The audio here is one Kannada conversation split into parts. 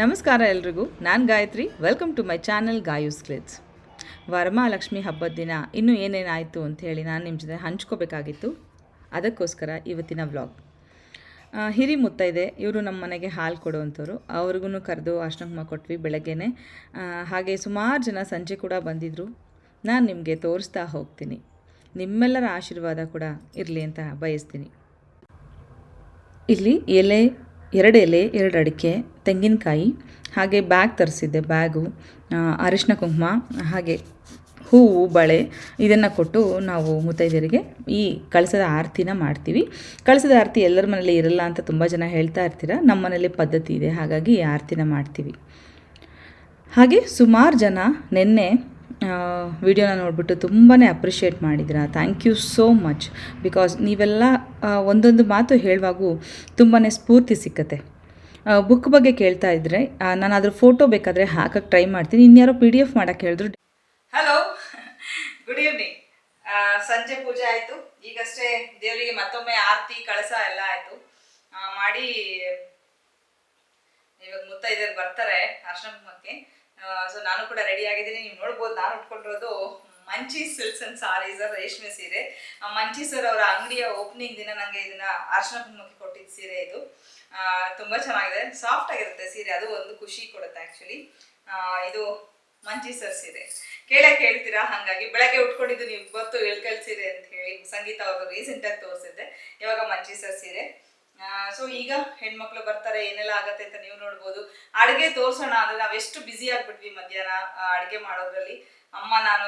ನಮಸ್ಕಾರ ಎಲ್ರಿಗೂ. ನಾನು Gayathri. Welcome to my channel Gayu's clicks Varamahalakshmi ಹಬ್ಬದ ದಿನ ಇನ್ನೂ ಏನೇನಾಯಿತು ಅಂತ ಹೇಳಿ ನಾನು ನಿಮ್ಮ ಜೊತೆ ಹಂಚ್ಕೋಬೇಕಾಗಿತ್ತು. ಅದಕ್ಕೋಸ್ಕರ ಇವತ್ತಿನ ವ್ಲಾಗ್ ಹಿರಿ ಮುತ್ತೈದೆ ಇವರು ನಮ್ಮ ಮನೆಗೆ ಹಾಲು ಕೊಡುವಂಥವ್ರು. ಅವ್ರಿಗೂ ಕರೆದು ಅರ್ಶನಕುಮ ಕೊಟ್ವಿ ಬೆಳಗ್ಗೆನೆ. ಹಾಗೆ ಸುಮಾರು ಜನ ಸಂಜೆ ಕೂಡ ಬಂದಿದ್ದರು ನಾನು ನಿಮಗೆ ತೋರಿಸ್ತಾ ಹೋಗ್ತೀನಿ. ನಿಮ್ಮೆಲ್ಲರ ಆಶೀರ್ವಾದ ಕೂಡ ಇರಲಿ ಅಂತ ಬಯಸ್ತೀನಿ. ಇಲ್ಲಿ ಎಲೆ ಎರಡು ಎಲೆ, ಎರಡು ಅಡಿಕೆ, ತೆಂಗಿನಕಾಯಿ, ಹಾಗೆ ಬ್ಯಾಗ್ ತರಿಸಿದ್ದೆ ಬ್ಯಾಗು ಅರಿಶಿನ ಕುಂಕುಮ, ಹಾಗೆ ಹೂವು, ಬಳೆ ಇದನ್ನು ಕೊಟ್ಟು ನಾವು ಮುತ್ತೈದೆಯರಿಗೆ ಈ ಕಳಸದ ಆರತಿನ ಮಾಡ್ತೀವಿ. ಕಳಸದ ಆರತಿ ಎಲ್ಲರ ಮನೇಲಿ ಇರಲ್ಲ ಅಂತ ತುಂಬ ಜನ ಹೇಳ್ತಾ ಇರ್ತೀರ, ನಮ್ಮ ಮನೇಲಿ ಪದ್ಧತಿ ಇದೆ, ಹಾಗಾಗಿ ಈ ಆರತಿನ ಮಾಡ್ತೀವಿ. ಹಾಗೆ ಸುಮಾರು ಜನ ನಿನ್ನೆ ವಿಡಿಯೋನ ನೋಡಿಬಿಟ್ಟು ತುಂಬಾ ಅಪ್ರಿಷಿಯೇಟ್ ಮಾಡಿದ್ದೀರಾ? Thank you so much because ನೀವೆಲ್ಲ ಒಂದೊಂದು ಮಾತು ಹೇಳುವಾಗೂ ತುಂಬಾ ಸ್ಫೂರ್ತಿ ಸಿಕ್ಕತ್ತೆ. ಬುಕ್ ಬಗ್ಗೆ ಕೇಳ್ತಾ ಇದ್ದರೆ ನಾನು ಅದ್ರ ಫೋಟೋ ಬೇಕಾದರೆ ಹಾಕಕ್ಕೆ ಟ್ರೈ ಮಾಡ್ತೀನಿ. ಇನ್ಯಾರೋ ಪಿ ಡಿ ಎಫ್ ಮಾಡೋಕ್ಕೆ ಹೇಳಿದ್ರು. ಹಲೋ ಗುಡ್ ಈವ್ನಿಂಗ್ ಸಂಜೆ ಪೂಜೆ ಆಯಿತು. ಈಗಷ್ಟೇ ದೇವರಿಗೆ ಮತ್ತೊಮ್ಮೆ ಆರತಿ, ಕಳಸ ಎಲ್ಲ ಆಯಿತು. ಮಾಡಿ, ಇವಾಗ ಮುತ್ತೈದೆಯರು ಬರ್ತಾರೆ ಆಶ್ರಮಕ್ಕೆ ಸೊ ನಾನು ಕೂಡ ರೆಡಿ ಆಗಿದ್ದೀನಿ. ನೀವು ನೋಡ್ಬೋದು, ನಾನು ಉಟ್ಕೊಂಡಿರೋದು ಮಂಚಿ ಸಿಲ್ಕ್ಸ್ ಅಂಡ್ ಸಾರೀಸ್ ರೇಷ್ಮೆ ಸೀರೆ. ಮಂಚಿ ಸರ್ ಅವರ ಅಂಗಡಿಯ ಓಪನಿಂಗ್ ದಿನ ನನಗೆ ಇದನ್ನ ಅರ್ಶನ ಕುಂಕುಮಕ್ಕೆ ಕೊಟ್ಟಿದ್ದ ಸೀರೆ ಇದು. ತುಂಬ ಚೆನ್ನಾಗಿದೆ. ಸಾಫ್ಟ್ ಆಗಿರುತ್ತೆ ಸೀರೆ, ಅದು ಒಂದು ಖುಷಿ ಕೊಡುತ್ತೆ ಆ್ಯಕ್ಚುಲಿ ಇದು ಮಂಚಿ ಸರ್ ಸೀರೆ. ಕೇಳೇ, ಕೇಳ್ತೀರಾ? ಹಾಗಾಗಿ ಬೆಳಗ್ಗೆ ಉಟ್ಕೊಂಡಿದ್ದು ನೀವು ಗೊತ್ತು ಇಳ್ಕಲ್ ಸೀರೆ ಅಂತ ಹೇಳಿ ಸಂಗೀತ ಅವ್ರಿಗೆ ರೀಸೆಂಟಾಗಿ ತೋರಿಸಿದ್ದೆ. ಇವಾಗ ಮಂಚಿ ಸರ್ ಸೀರೆ? ಸೊ ಈಗ ಹೆಣ್ಮಕ್ಳು ಬರ್ತಾರೆ, ಏನೆಲ್ಲ ಆಗತ್ತೆ ಅಂತ ನೀವು ನೋಡ್ಬೋದು. ಅಡುಗೆ ತೋರ್ಸೋಣ, ಅಂದ್ರೆ ನಾವೆಷ್ಟು ಬ್ಯುಸಿ ಆಗ್ಬಿಟ್ವಿ ಮಧ್ಯಾಹ್ನ ಅಡುಗೆ ಮಾಡೋದ್ರಲ್ಲಿ. ಅಮ್ಮ, ನಾನು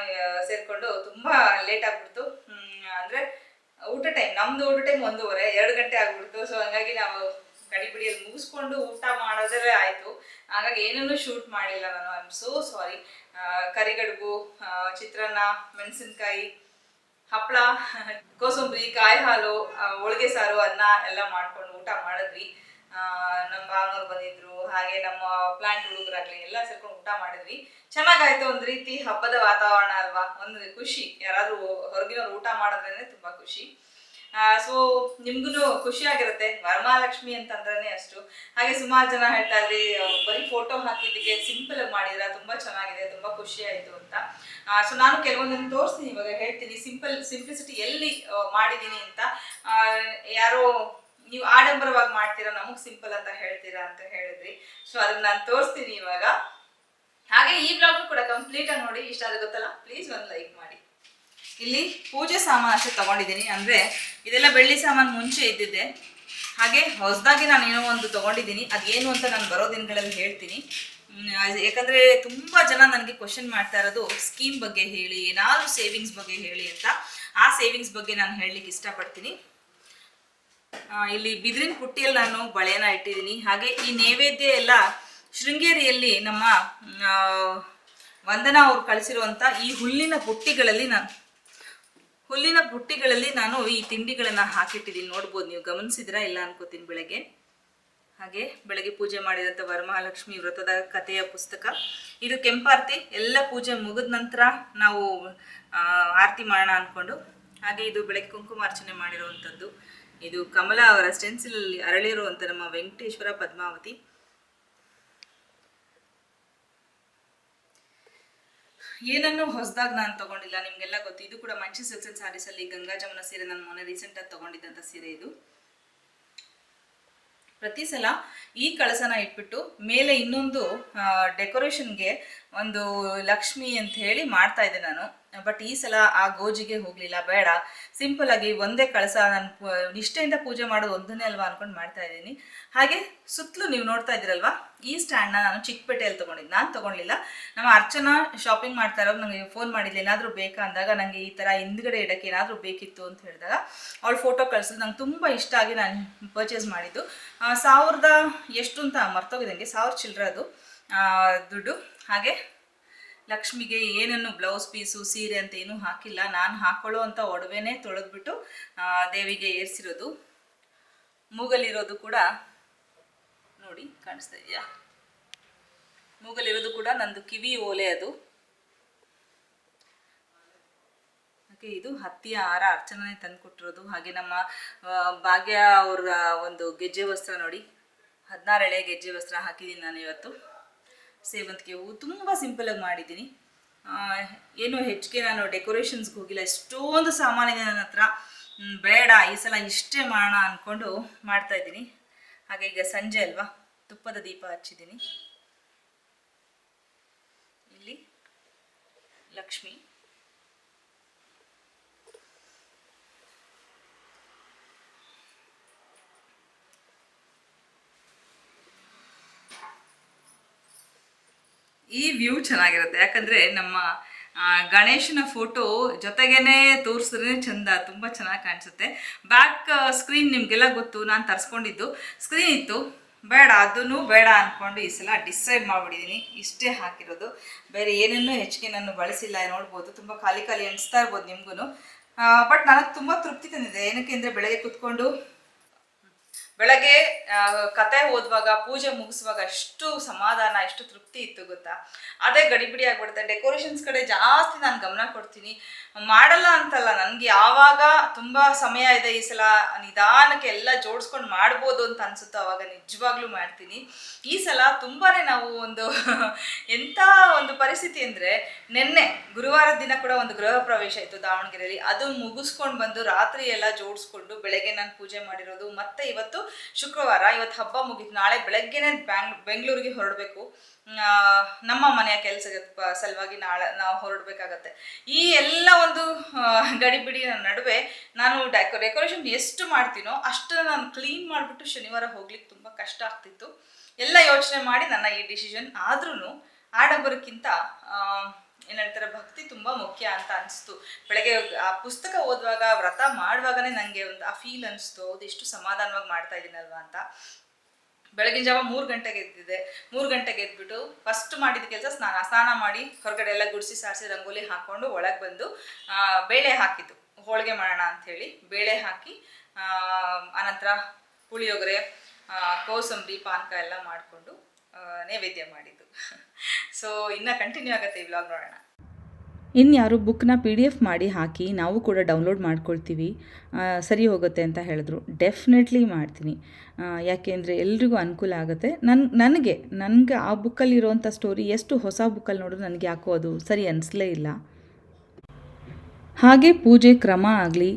ಸೇರ್ಕೊಂಡು ತುಂಬಾ ಲೇಟ್ ಆಗ್ಬಿಡ್ತು. ಅಂದ್ರೆ ಊಟ ಟೈಮ್ ನಮ್ದು ಊಟ ಟೈಮ್ ಒಂದೂವರೆ, ಎರಡು ಗಂಟೆ ಆಗ್ಬಿಡ್ತು. ಸೊ ಹಂಗಾಗಿ ನಾವು ಗಡಿಬಿಡಿಯಲ್ಲಿ ಮುಗಿಸ್ಕೊಂಡು ಊಟ ಮಾಡೋದೇ ಆಯಿತು. ಹಾಗಾಗಿ ಏನನ್ನೂ ಶೂಟ್ ಮಾಡಿಲ್ಲ ನಾನು. ಐ ಆಮ್ ಸೋ ಸಾರಿ ಕರಿಗಡುಬು ಚಿತ್ರಾನ್ನ, ಮೆಣಸಿನ್ಕಾಯಿ ಹಪ್ಪಳ ಕೋಸಂಬರಿ ಕಾಯಿ ಹಾಲು ಹೋಳಿಗೆ ಸಾರು, ಅನ್ನ ಎಲ್ಲ ಮಾಡ್ಕೊಂಡು ಊಟ ಮಾಡಿದ್ವಿ. ನಮ್ಮ ಭಾವನವ್ರು ಬಂದಿದ್ರು, ಹಾಗೆ ನಮ್ಮ ಪ್ಲಾಂಟ್ ಹುಡುಗರಾಗ್ಲಿ ಎಲ್ಲ ಸೇರ್ಕೊಂಡು ಊಟ ಮಾಡಿದ್ವಿ. ಚೆನ್ನಾಗಾಯ್ತು ಒಂದ್ ರೀತಿ ಹಬ್ಬದ ವಾತಾವರಣ ಅಲ್ವಾ? ಒಂದು ಖುಷಿ. ಯಾರಾದ್ರೂ ಹೊರಗಿನವ್ರು ಊಟ ಮಾಡಿದ್ರೇನೆ ತುಂಬಾ ಖುಷಿ. ಸೊ ನಿಮ್ಗೂ ಖುಷಿ ಆಗಿರುತ್ತೆ. ವರಮಹಾಲಕ್ಷ್ಮಿ ಅಂತಂದ್ರೆ ಅಷ್ಟು. ಹಾಗೆ ಸುಮಾರು ಜನ ಹೇಳ್ತಾ ಇದ್ರಿ ಬರೀ ಫೋಟೋ ಹಾಕಿದ್ದಕ್ಕೆ ಸಿಂಪಲ್ ಆಗಿ ಮಾಡಿದ್ರ? ತುಂಬಾ ಚೆನ್ನಾಗಿದೆ, ತುಂಬಾ ಖುಷಿ ಆಯ್ತು ಅಂತ. ಸೊ ನಾನು ಕೆಲವೊಂದನ್ನು ತೋರಿಸ್ತೀನಿ, ಇವಾಗ ಹೇಳ್ತೀನಿ. ಸಿಂಪಲ್ ಸಿಂಪ್ಲಿಸಿಟಿ ಎಲ್ಲಿ ಮಾಡಿದ್ದೀನಿ ಅಂತ. ಯಾರೋ, ನೀವು ಆಡಂಬರವಾಗಿ ಮಾಡ್ತೀರಾ, ನಮಗ್ ಸಿಂಪಲ್ ಅಂತ ಹೇಳ್ತೀರಾ ಅಂತ ಹೇಳಿದ್ರಿ. ಸೊ ಅದನ್ನ ನಾನು ತೋರಿಸ್ತೀನಿ ಇವಾಗ. ಹಾಗೆ ಈ ಬ್ಲಾಗ್ ಕೂಡ ಕಂಪ್ಲೀಟ್ ಆಗಿ ನೋಡಿ, ಇಷ್ಟ ಆದ್ರೆ ಗೊತ್ತಲ್ಲ? ಪ್ಲೀಸ್ ಒಂದು ಲೈಕ್ ಮಾಡಿ. ಇಲ್ಲಿ ಪೂಜೆ ಸಾಮಾನು ಅಷ್ಟೇ ತಗೊಂಡಿದ್ದೀನಿ. ಅಂದರೆ ಇದೆಲ್ಲ ಬೆಳ್ಳಿ ಸಾಮಾನು ಮುಂಚೆ ಇದ್ದಿದ್ದೆ. ಹಾಗೆ ಹೊಸದಾಗಿ ನಾನು ಏನೋ ಒಂದು ತಗೊಂಡಿದ್ದೀನಿ. ಅದೇನು ಅಂತ ನಾನು ಬರೋ ದಿನಗಳಲ್ಲಿ ಹೇಳ್ತೀನಿ. ಯಾಕಂದರೆ ತುಂಬ ಜನ ನನಗೆ ಕ್ವಶನ್ ಮಾಡ್ತಾ ಇರೋದು ಸ್ಕೀಮ್ ಬಗ್ಗೆ ಹೇಳಿ, ಏನಾದರೂ ಸೇವಿಂಗ್ಸ್ ಬಗ್ಗೆ ಹೇಳಿ ಅಂತ. ಆ ಸೇವಿಂಗ್ಸ್ ಬಗ್ಗೆ ನಾನು ಹೇಳಲಿಕ್ಕೆ ಇಷ್ಟಪಡ್ತೀನಿ. ಇಲ್ಲಿ ಬಿದಿರಿನ ಪುಟ್ಟಿಯಲ್ಲಿ ನಾನು ಬಳೆನ ಇಟ್ಟಿದ್ದೀನಿ. ಹಾಗೆ ಈ ನೈವೇದ್ಯ ಎಲ್ಲ ಶೃಂಗೇರಿಯಲ್ಲಿ ನಮ್ಮ ವಂದನಾ ಅವ್ರು ಕಳಿಸಿರುವಂಥ ಈ ಹುಲ್ಲಿನ ಬುಟ್ಟಿಗಳಲ್ಲಿ ನಾನು ಹುಲ್ಲಿನ ಬುಟ್ಟಿಗಳಲ್ಲಿ ನಾನು ಈ ತಿಂಡಿಗಳನ್ನ ಹಾಕಿಟ್ಟಿದ್ದೀನಿ. ನೋಡ್ಬೋದು ನೀವು ಗಮನಿಸಿದ್ರಾ ಇಲ್ಲ ಅನ್ಕೋತೀನಿ ಬೆಳಗ್ಗೆ. ಹಾಗೆ ಬೆಳಗ್ಗೆ ಪೂಜೆ ಮಾಡಿದಂಥ ವರಮಹಾಲಕ್ಷ್ಮಿ ವ್ರತದ ಕಥೆಯ ಪುಸ್ತಕ. ಇದು ಕೆಂಪಾರ್ತಿ. ಎಲ್ಲ ಪೂಜೆ ಮುಗಿದ ನಂತರ ನಾವು ಆರತಿ ಮಾಡೋಣ ಅಂದ್ಕೊಂಡು ಹಾಗೆ ಇದು ಬೆಳಗ್ಗೆ ಕುಂಕುಮಾರ್ಚನೆ ಮಾಡಿರುವಂಥದ್ದು ಇದು ಕಮಲ ಅವರ ಸ್ಟೆನ್ಸಿಲ್ ಅರಳಿರುವಂಥ ನಮ್ಮ ವೆಂಕಟೇಶ್ವರ ಪದ್ಮಾವತಿ. ಏನನ್ನು ಹೊಸದಾಗಿ ನಾನು ತಗೊಂಡಿಲ್ಲ, ನಿಮ್ಗೆಲ್ಲ ಗೊತ್ತು. ಇದು ಕೂಡ ಮಂಚಿ ಸಿಲ್ಕ್ಸ್ ಅಂಡ್ ಸ್ಯಾರೀಸ್ ಅಲ್ಲಿ ಗಂಗಾ ಜಮುನ ಸೀರೆ ನಾನು ಮೊನ್ನೆ ರೀಸೆಂಟ್ ಆಗಿ ತಗೊಂಡಿದ್ದಂತ ಸೀರೆ ಇದು. ಪ್ರತಿ ಸಲ ಈ ಕಳಸನ ಇಟ್ಬಿಟ್ಟು ಮೇಲೆ ಇನ್ನೊಂದು ಡೆಕೋರೇಷನ್ಗೆ ಒಂದು ಲಕ್ಷ್ಮಿ ಅಂತ ಹೇಳಿ ಮಾಡ್ತಾ ಇದ್ದೆ ನಾನು. ಬಟ್ ಈ ಸಲ ಆ ಗೋಜಿಗೆ ಹೋಗ್ಲಿಲ್ಲ, ಬೇಡ. ಸಿಂಪಲ್ ಆಗಿ ಒಂದೇ ಕಳಸ ನಾನು ನಿಷ್ಠೆಯಿಂದ ಪೂಜೆ ಮಾಡೋದು ಒಂದನೇ ಅಲ್ವಾ ಅನ್ಕೊಂಡು ಮಾಡ್ತಾ ಇದ್ದೀನಿ. ಹಾಗೆ ಸುತ್ತಲೂ ನೀವು ನೋಡ್ತಾ ಇದ್ದೀರಲ್ವಾ? ಈ ಸ್ಟ್ಯಾಂಡ್ನ ನಾನು ಚಿಕ್ಕಪೇಟೆಯಲ್ಲಿ ತೊಗೊಂಡಿದ್ದು. ನಾನು ತೊಗೊಳ್ಳಿಲ್ಲ ನಮ್ಮ ಅರ್ಚನಾ ಶಾಪಿಂಗ್ ಮಾಡ್ತಾ ಇರೋ ನನಗೆ ಫೋನ್ ಮಾಡಿದ್ದೆ ಏನಾದರೂ ಬೇಕಾ? ಅಂದಾಗ ನನಗೆ ಈ ಥರ ಹಿಂದ್ಗಡೆ ಇಡಕ್ಕೆ ಏನಾದರೂ ಬೇಕಿತ್ತು ಅಂತ ಹೇಳಿದಾಗ ಅವಳು ಫೋಟೋ ಕಳಿಸಿದ್ರು ನಂಗೆ ತುಂಬ ಇಷ್ಟ ಆಗಿ ನಾನು ಪರ್ಚೇಸ್ ಮಾಡಿದ್ದು. ಸಾವಿರದ ಎಷ್ಟು ಅಂತ ಮರ್ತೋಗಿದಂಗೆ ಸಾವಿರ ಚಿಲ್ಲರೆ ಅದು. ದುಡ್ಡು. ಹಾಗೆ ಲಕ್ಷ್ಮಿಗೆ ಏನನ್ನು ಬ್ಲೌಸ್ ಪೀಸು, ಸೀರೆ ಅಂತ ಏನೂ ಹಾಕಿಲ್ಲ. ನಾನು ಹಾಕೊಳ್ಳೋ ಅಂತ ಒಡವೆನೇ ತೊಳೆದ್ಬಿಟ್ಟು ದೇವಿಗೆ ಏರಿಸಿರೋದು. ಮೂಗಲಿರೋದು ಕೂಡ ನೋಡಿ ಕಾಣಿಸ್ತಾ ಇದೆಯಾ? ಮೂಗಲಿರೋದು ಕೂಡ ನಂದು ಕಿವಿ ಓಲೆ ಅದು. ಇದು ಹತ್ತಿಯ ಹಾರ ಅರ್ಚನೆ ತಂದು ಕೊಟ್ಟಿರೋದು ಹಾಗೆ ನಮ್ಮ ಭಾಗ್ಯ ಅವರ ಒಂದು ಗೆಜ್ಜೆ ವಸ್ತ್ರ ನೋಡಿ. ಹದಿನಾರು ಎಳೆ ಗೆಜ್ಜೆ ವಸ್ತ್ರ ಹಾಕಿದ್ದೀನಿ ನಾನು ಇವತ್ತು. ಸೇವಂತಿಗೆ ಹೂವು ತುಂಬ ಸಿಂಪಲಾಗಿ ಮಾಡಿದ್ದೀನಿ. ಏನು ಹೆಚ್ಚಿಗೆ ನಾನು ಡೆಕೋರೇಷನ್ಸ್ಗೆ ಹೋಗಿಲ್ಲ. ಎಷ್ಟೊಂದು ಸಾಮಾನ್ಯ ನನ್ನ ಹತ್ರ ಬೇಡ, ಈ ಸಲ ಇಷ್ಟೇ ಮಾಡೋಣ ಅಂದ್ಕೊಂಡು ಮಾಡ್ತಾ ಇದ್ದೀನಿ. ಹಾಗೆ ಈಗ ಸಂಜೆ ಅಲ್ವಾ? ತುಪ್ಪದ ದೀಪ ಹಚ್ಚಿದ್ದೀನಿ. ಇಲ್ಲಿ ಲಕ್ಷ್ಮಿ. ಈ ವ್ಯೂ ಚೆನ್ನಾಗಿರುತ್ತೆ. ಯಾಕಂದ್ರೆ ನಮ್ಮ ಗಣೇಶನ ಫೋಟೋ ಜೊತೆಗೇನೆ ತೋರಿಸಿದ್ರೆ ಚಂದ, ತುಂಬ ಚೆನ್ನಾಗಿ ಕಾಣಿಸುತ್ತೆ. ಬ್ಯಾಕ್ ಸ್ಕ್ರೀನ್ ನಿಮಗೆಲ್ಲ ಗೊತ್ತು, ನಾನು ತರಿಸ್ಕೊಂಡಿದ್ದು. ಸ್ಕ್ರೀನ್ ಇತ್ತು. ಬೇಡ ಅದನ್ನು ಬೇಡ ಅಂದ್ಕೊಂಡು ಈ ಸಲ ಡಿಸೈಡ್ ಮಾಡಿಬಿಟ್ಟಿದ್ದೀನಿ ಇಷ್ಟೇ ಹಾಕಿರೋದು. ಬೇರೆ ಏನನ್ನೂ ಹೆಚ್ಚಿಗೆ ನಾನು ಬಳಸಿಲ್ಲ, ನೋಡ್ಬೋದು. ತುಂಬ ಖಾಲಿ ಖಾಲಿ ಅನಿಸ್ತಾ ಇರ್ಬೋದು ನಿಮಗೂ ಬಟ್ ನನಗೆ ತುಂಬ ತೃಪ್ತಿ ತಂದಿದೆ. ಏನಕ್ಕೆ ಅಂದರೆ ಬೆಳಗ್ಗೆ ಕುತ್ಕೊಂಡು ಬೆಳಗ್ಗೆ ಕತೆ ಓದುವಾಗ, ಪೂಜೆ ಮುಗಿಸುವಾಗ ಅಷ್ಟು ಸಮಾಧಾನ ಎಷ್ಟು ತೃಪ್ತಿ ಇತ್ತು ಗೊತ್ತಾ? ಅದೇ ಗಡಿಬಿಡಿ ಆಗ್ಬಿಡುತ್ತೆ. ಡೆಕೋರೇಷನ್ಸ್ ಕಡೆ ಜಾಸ್ತಿ ನಾನು ಗಮನ ಕೊಡ್ತೀನಿ. ಮಾಡಲ್ಲ ಅಂತಲ್ಲ, ನನಗೆ ಯಾವಾಗ ತುಂಬ ಸಮಯ ಇದೆ ಈ ಸಲ ನಿಧಾನಕ್ಕೆ ಎಲ್ಲ ಜೋಡಿಸ್ಕೊಂಡು ಮಾಡ್ಬೋದು ಅಂತ ಅನ್ಸುತ್ತೋ ಅವಾಗ ನಿಜವಾಗ್ಲೂ ಮಾಡ್ತೀನಿ. ಈ ಸಲ ತುಂಬಾ ನಾವು ಒಂದು ಎಂಥ ಒಂದು ಪರಿಸ್ಥಿತಿ ಅಂದರೆ, ನಿನ್ನೆ ಗುರುವಾರದ ದಿನ ಕೂಡ ಒಂದು ಗೃಹ ಪ್ರವೇಶ ಇತ್ತು ದಾವಣಗೆರೆಯಲ್ಲಿ. ಅದು ಮುಗಿಸ್ಕೊಂಡು ಬಂದು ರಾತ್ರಿ ಎಲ್ಲ ಜೋಡಿಸ್ಕೊಂಡು ಬೆಳಗ್ಗೆ ನಾನು ಪೂಜೆ ಮಾಡಿರೋದು, ಮತ್ತೆ ಇವತ್ತು ಶುಕ್ರವಾರ ಇವತ್ತು ಹಬ್ಬ ಮುಗಿತು. ನಾಳೆ ಬೆಳಗ್ಗೆನೆ ಬ್ಯಾಂಗ್ ಬೆಂಗಳೂರಿಗೆ ಹೊರಡಬೇಕು. ನಮ್ಮ ಮನೆಯ ಕೆಲಸದ ಸಲುವಾಗಿ ನಾಳೆ ನಾವು ಹೊರಡಬೇಕಾಗತ್ತೆ. ಈ ಎಲ್ಲ ಒಂದು ಗಡಿಬಿಡಿಯ ನಡುವೆ ನಾನು ಡೆಕೋ ಡೆಕೋರೇಷನ್ ಎಷ್ಟು ಮಾಡ್ತೀನೋ ಅಷ್ಟನ್ನು ನಾನು ಕ್ಲೀನ್ ಮಾಡಿಬಿಟ್ಟು ಶನಿವಾರ ಹೋಗ್ಲಿಕ್ಕೆ ತುಂಬ ಕಷ್ಟ ಆಗ್ತಿತ್ತು. ಎಲ್ಲ ಯೋಚನೆ ಮಾಡಿ ನನ್ನ ಈ ಡಿಸಿಷನ್ ಆದ್ರೂ ಆ, ಹೇಳ್ತಾರೆ ಭಕ್ತಿ ತುಂಬ ಮುಖ್ಯ ಅಂತ ಅನಿಸ್ತು. ಬೆಳಗ್ಗೆ ಆ ಪುಸ್ತಕ ಓದುವಾಗ ವ್ರತ ಮಾಡುವಾಗನೇ ನನಗೆ ಒಂದು ಆ ಫೀಲ್ ಅನಿಸ್ತು ಹೌದು ಎಷ್ಟು ಸಮಾಧಾನವಾಗಿ ಮಾಡ್ತಾ ಇದ್ದೀನಲ್ವಾ ಅಂತ. ಬೆಳಗಿನ ಜಾವ ಮೂರು ಗಂಟೆಗೆ ಎದ್ದಿದೆ ಮೂರು ಗಂಟೆಗೆ ಎದ್ಬಿಟ್ಟು ಫಸ್ಟ್ ಮಾಡಿದ ಕೆಲಸ ಸ್ನಾನ. ಸ್ನಾನ ಮಾಡಿ ಹೊರಗಡೆ ಎಲ್ಲ ಗುಡಿಸಿ ಸಾರಿಸಿ ರಂಗೋಲಿ ಹಾಕ್ಕೊಂಡು ಒಳಗೆ ಬಂದು ಬೇಳೆ ಹಾಕಿದ್ದು. ಹೋಳಿಗೆ ಮಾಡೋಣ ಅಂಥೇಳಿ. ಬೇಳೆ ಹಾಕಿ ಆ, ಅನಂತರ ಪುಳಿಯೋಗರೆ ಕೋಸಂಬರಿ ಪಾನಕ ಎಲ್ಲ ಮಾಡಿಕೊಂಡು ನೈವೇದ್ಯ ಮಾಡಿದ್ದು. ಸೊ ಇನ್ನು ಕಂಟಿನ್ಯೂ ಆಗುತ್ತೆ ಈ ವ್ಲಾಗ್ ನೋಡೋಣ. ಇನ್ಯಾರು ಬುಕ್ನ ಪಿ ಡಿ ಎಫ್ ಮಾಡಿ ಹಾಕಿ ನಾವು ಕೂಡ ಡೌನ್ಲೋಡ್ ಮಾಡ್ಕೊಳ್ತೀವಿ ಸರಿ ಹೋಗುತ್ತೆ ಅಂತ ಹೇಳಿದ್ರು. ಡೆಫಿನೆಟ್ಲಿ ಮಾಡ್ತೀನಿ. ಯಾಕೆಂದರೆ ಎಲ್ರಿಗೂ ಅನುಕೂಲ ಆಗುತ್ತೆ. ನನ್ನ ನನಗೆ ನನಗೆ ಆ ಬುಕ್ಕಲ್ಲಿರೋವಂಥ ಸ್ಟೋರಿ ಎಷ್ಟು ಹೊಸ ಬುಕ್ಕಲ್ಲಿ ನೋಡಿದ್ರು ನನಗೆ ಯಾಕೋ ಅದು ಸರಿ ಅನಿಸ್ಲೇ ಇಲ್ಲ. ಹಾಗೆ ಪೂಜೆ ಕ್ರಮ ಆಗಲಿ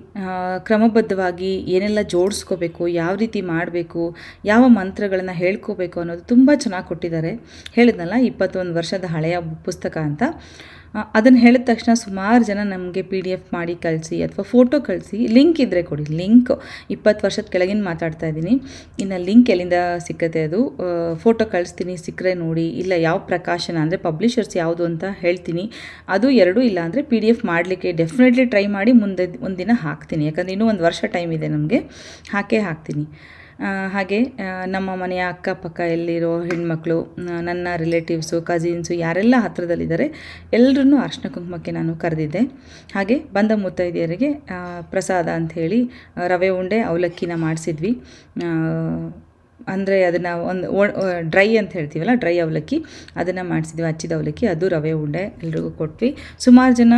ಕ್ರಮಬದ್ಧವಾಗಿ ಏನೆಲ್ಲ ಜೋಡಿಸ್ಕೋಬೇಕು, ಯಾವ ರೀತಿ ಮಾಡಬೇಕು, ಯಾವ ಮಂತ್ರಗಳನ್ನು ಹೇಳ್ಕೋಬೇಕು ಅನ್ನೋದು ತುಂಬ ಚೆನ್ನಾಗಿ ಕೊಟ್ಟಿದ್ದಾರೆ. ಹೇಳಿದ್ನಲ್ಲ, ಇಪ್ಪತ್ತೊಂದು ವರ್ಷದ ಹಳೆಯ ಪುಸ್ತಕ ಅಂತ. ಅದನ್ನು ಹೇಳಿದ ತಕ್ಷಣ ಸುಮಾರು ಜನ ನಮಗೆ ಪಿ ಡಿ ಎಫ್ ಮಾಡಿ ಕಳಿಸಿ ಅಥವಾ ಫೋಟೋ ಕಳಿಸಿ ಲಿಂಕ್ ಇದ್ದರೆ ಕೊಡಿ. ಲಿಂಕ್ ಇಪ್ಪತ್ತು ವರ್ಷದ ಕೆಳಗಿನ ಮಾತಾಡ್ತಾ ಇದ್ದೀನಿ. ಇನ್ನು ಲಿಂಕ್ ಎಲ್ಲಿಂದ ಸಿಕ್ಕತ್ತೆ ಅದು? ಫೋಟೋ ಕಳಿಸ್ತೀನಿ, ಸಿಕ್ಕರೆ ನೋಡಿ, ಇಲ್ಲ ಯಾವ ಪ್ರಕಾಶನ ಅಂದರೆ ಪಬ್ಲಿಷರ್ಸ್ ಯಾವುದು ಅಂತ ಹೇಳ್ತೀನಿ. ಅದು ಎರಡೂ ಇಲ್ಲ ಅಂದರೆ ಪಿ ಡಿ ಎಫ್ ಮಾಡಲಿಕ್ಕೆ ಡೆಫಿನೆಟ್ಲಿ ಟ್ರೈ ಮಾಡಿ ಮುಂದೆ ಒಂದಿನ ಹಾಕ್ತೀನಿ. ಯಾಕಂದರೆ ಇನ್ನೂ ಒಂದು ವರ್ಷ ಟೈಮ್ ಇದೆ ನಮಗೆ. ಹಾಕೇ ಹಾಕ್ತೀನಿ. ಹಾಗೆ ನಮ್ಮ ಮನೆಯ ಅಕ್ಕಪಕ್ಕ ಎಲ್ಲಿರೋ ಹೆಣ್ಮಕ್ಳು ನನ್ನ ರಿಲೇಟಿವ್ಸು ಕಸಿನ್ಸು ಯಾರೆಲ್ಲ ಹತ್ತಿರದಲ್ಲಿದ್ದಾರೆ ಎಲ್ಲರನ್ನೂ ಅರ್ಶಿನ ಕುಂಕುಮಕ್ಕೆ ನಾನು ಕರೆದಿದ್ದೆ. ಹಾಗೆ, ಬಂದ ಮುತ್ತೈದೆಯರಿಗೆ ಪ್ರಸಾದ ಅಂಥೇಳಿ ರವೆ ಉಂಡೆ ಅವಲಕ್ಕಿನ ಮಾಡಿಸಿದ್ವಿ. ಅಂದರೆ ಅದನ್ನು ಒಂದು ಡ್ರೈ ಅಂತ ಹೇಳ್ತೀವಲ್ಲ, ಡ್ರೈ ಅವಲಕ್ಕಿ. ಅದನ್ನು ಮಾಡಿಸಿದ್ವಿ, ಹಚ್ಚಿದ ಅವಲಕ್ಕಿ. ಅದು ರವೆ ಉಂಡೆ ಎಲ್ರಿಗೂ ಕೊಟ್ವಿ. ಸುಮಾರು ಜನ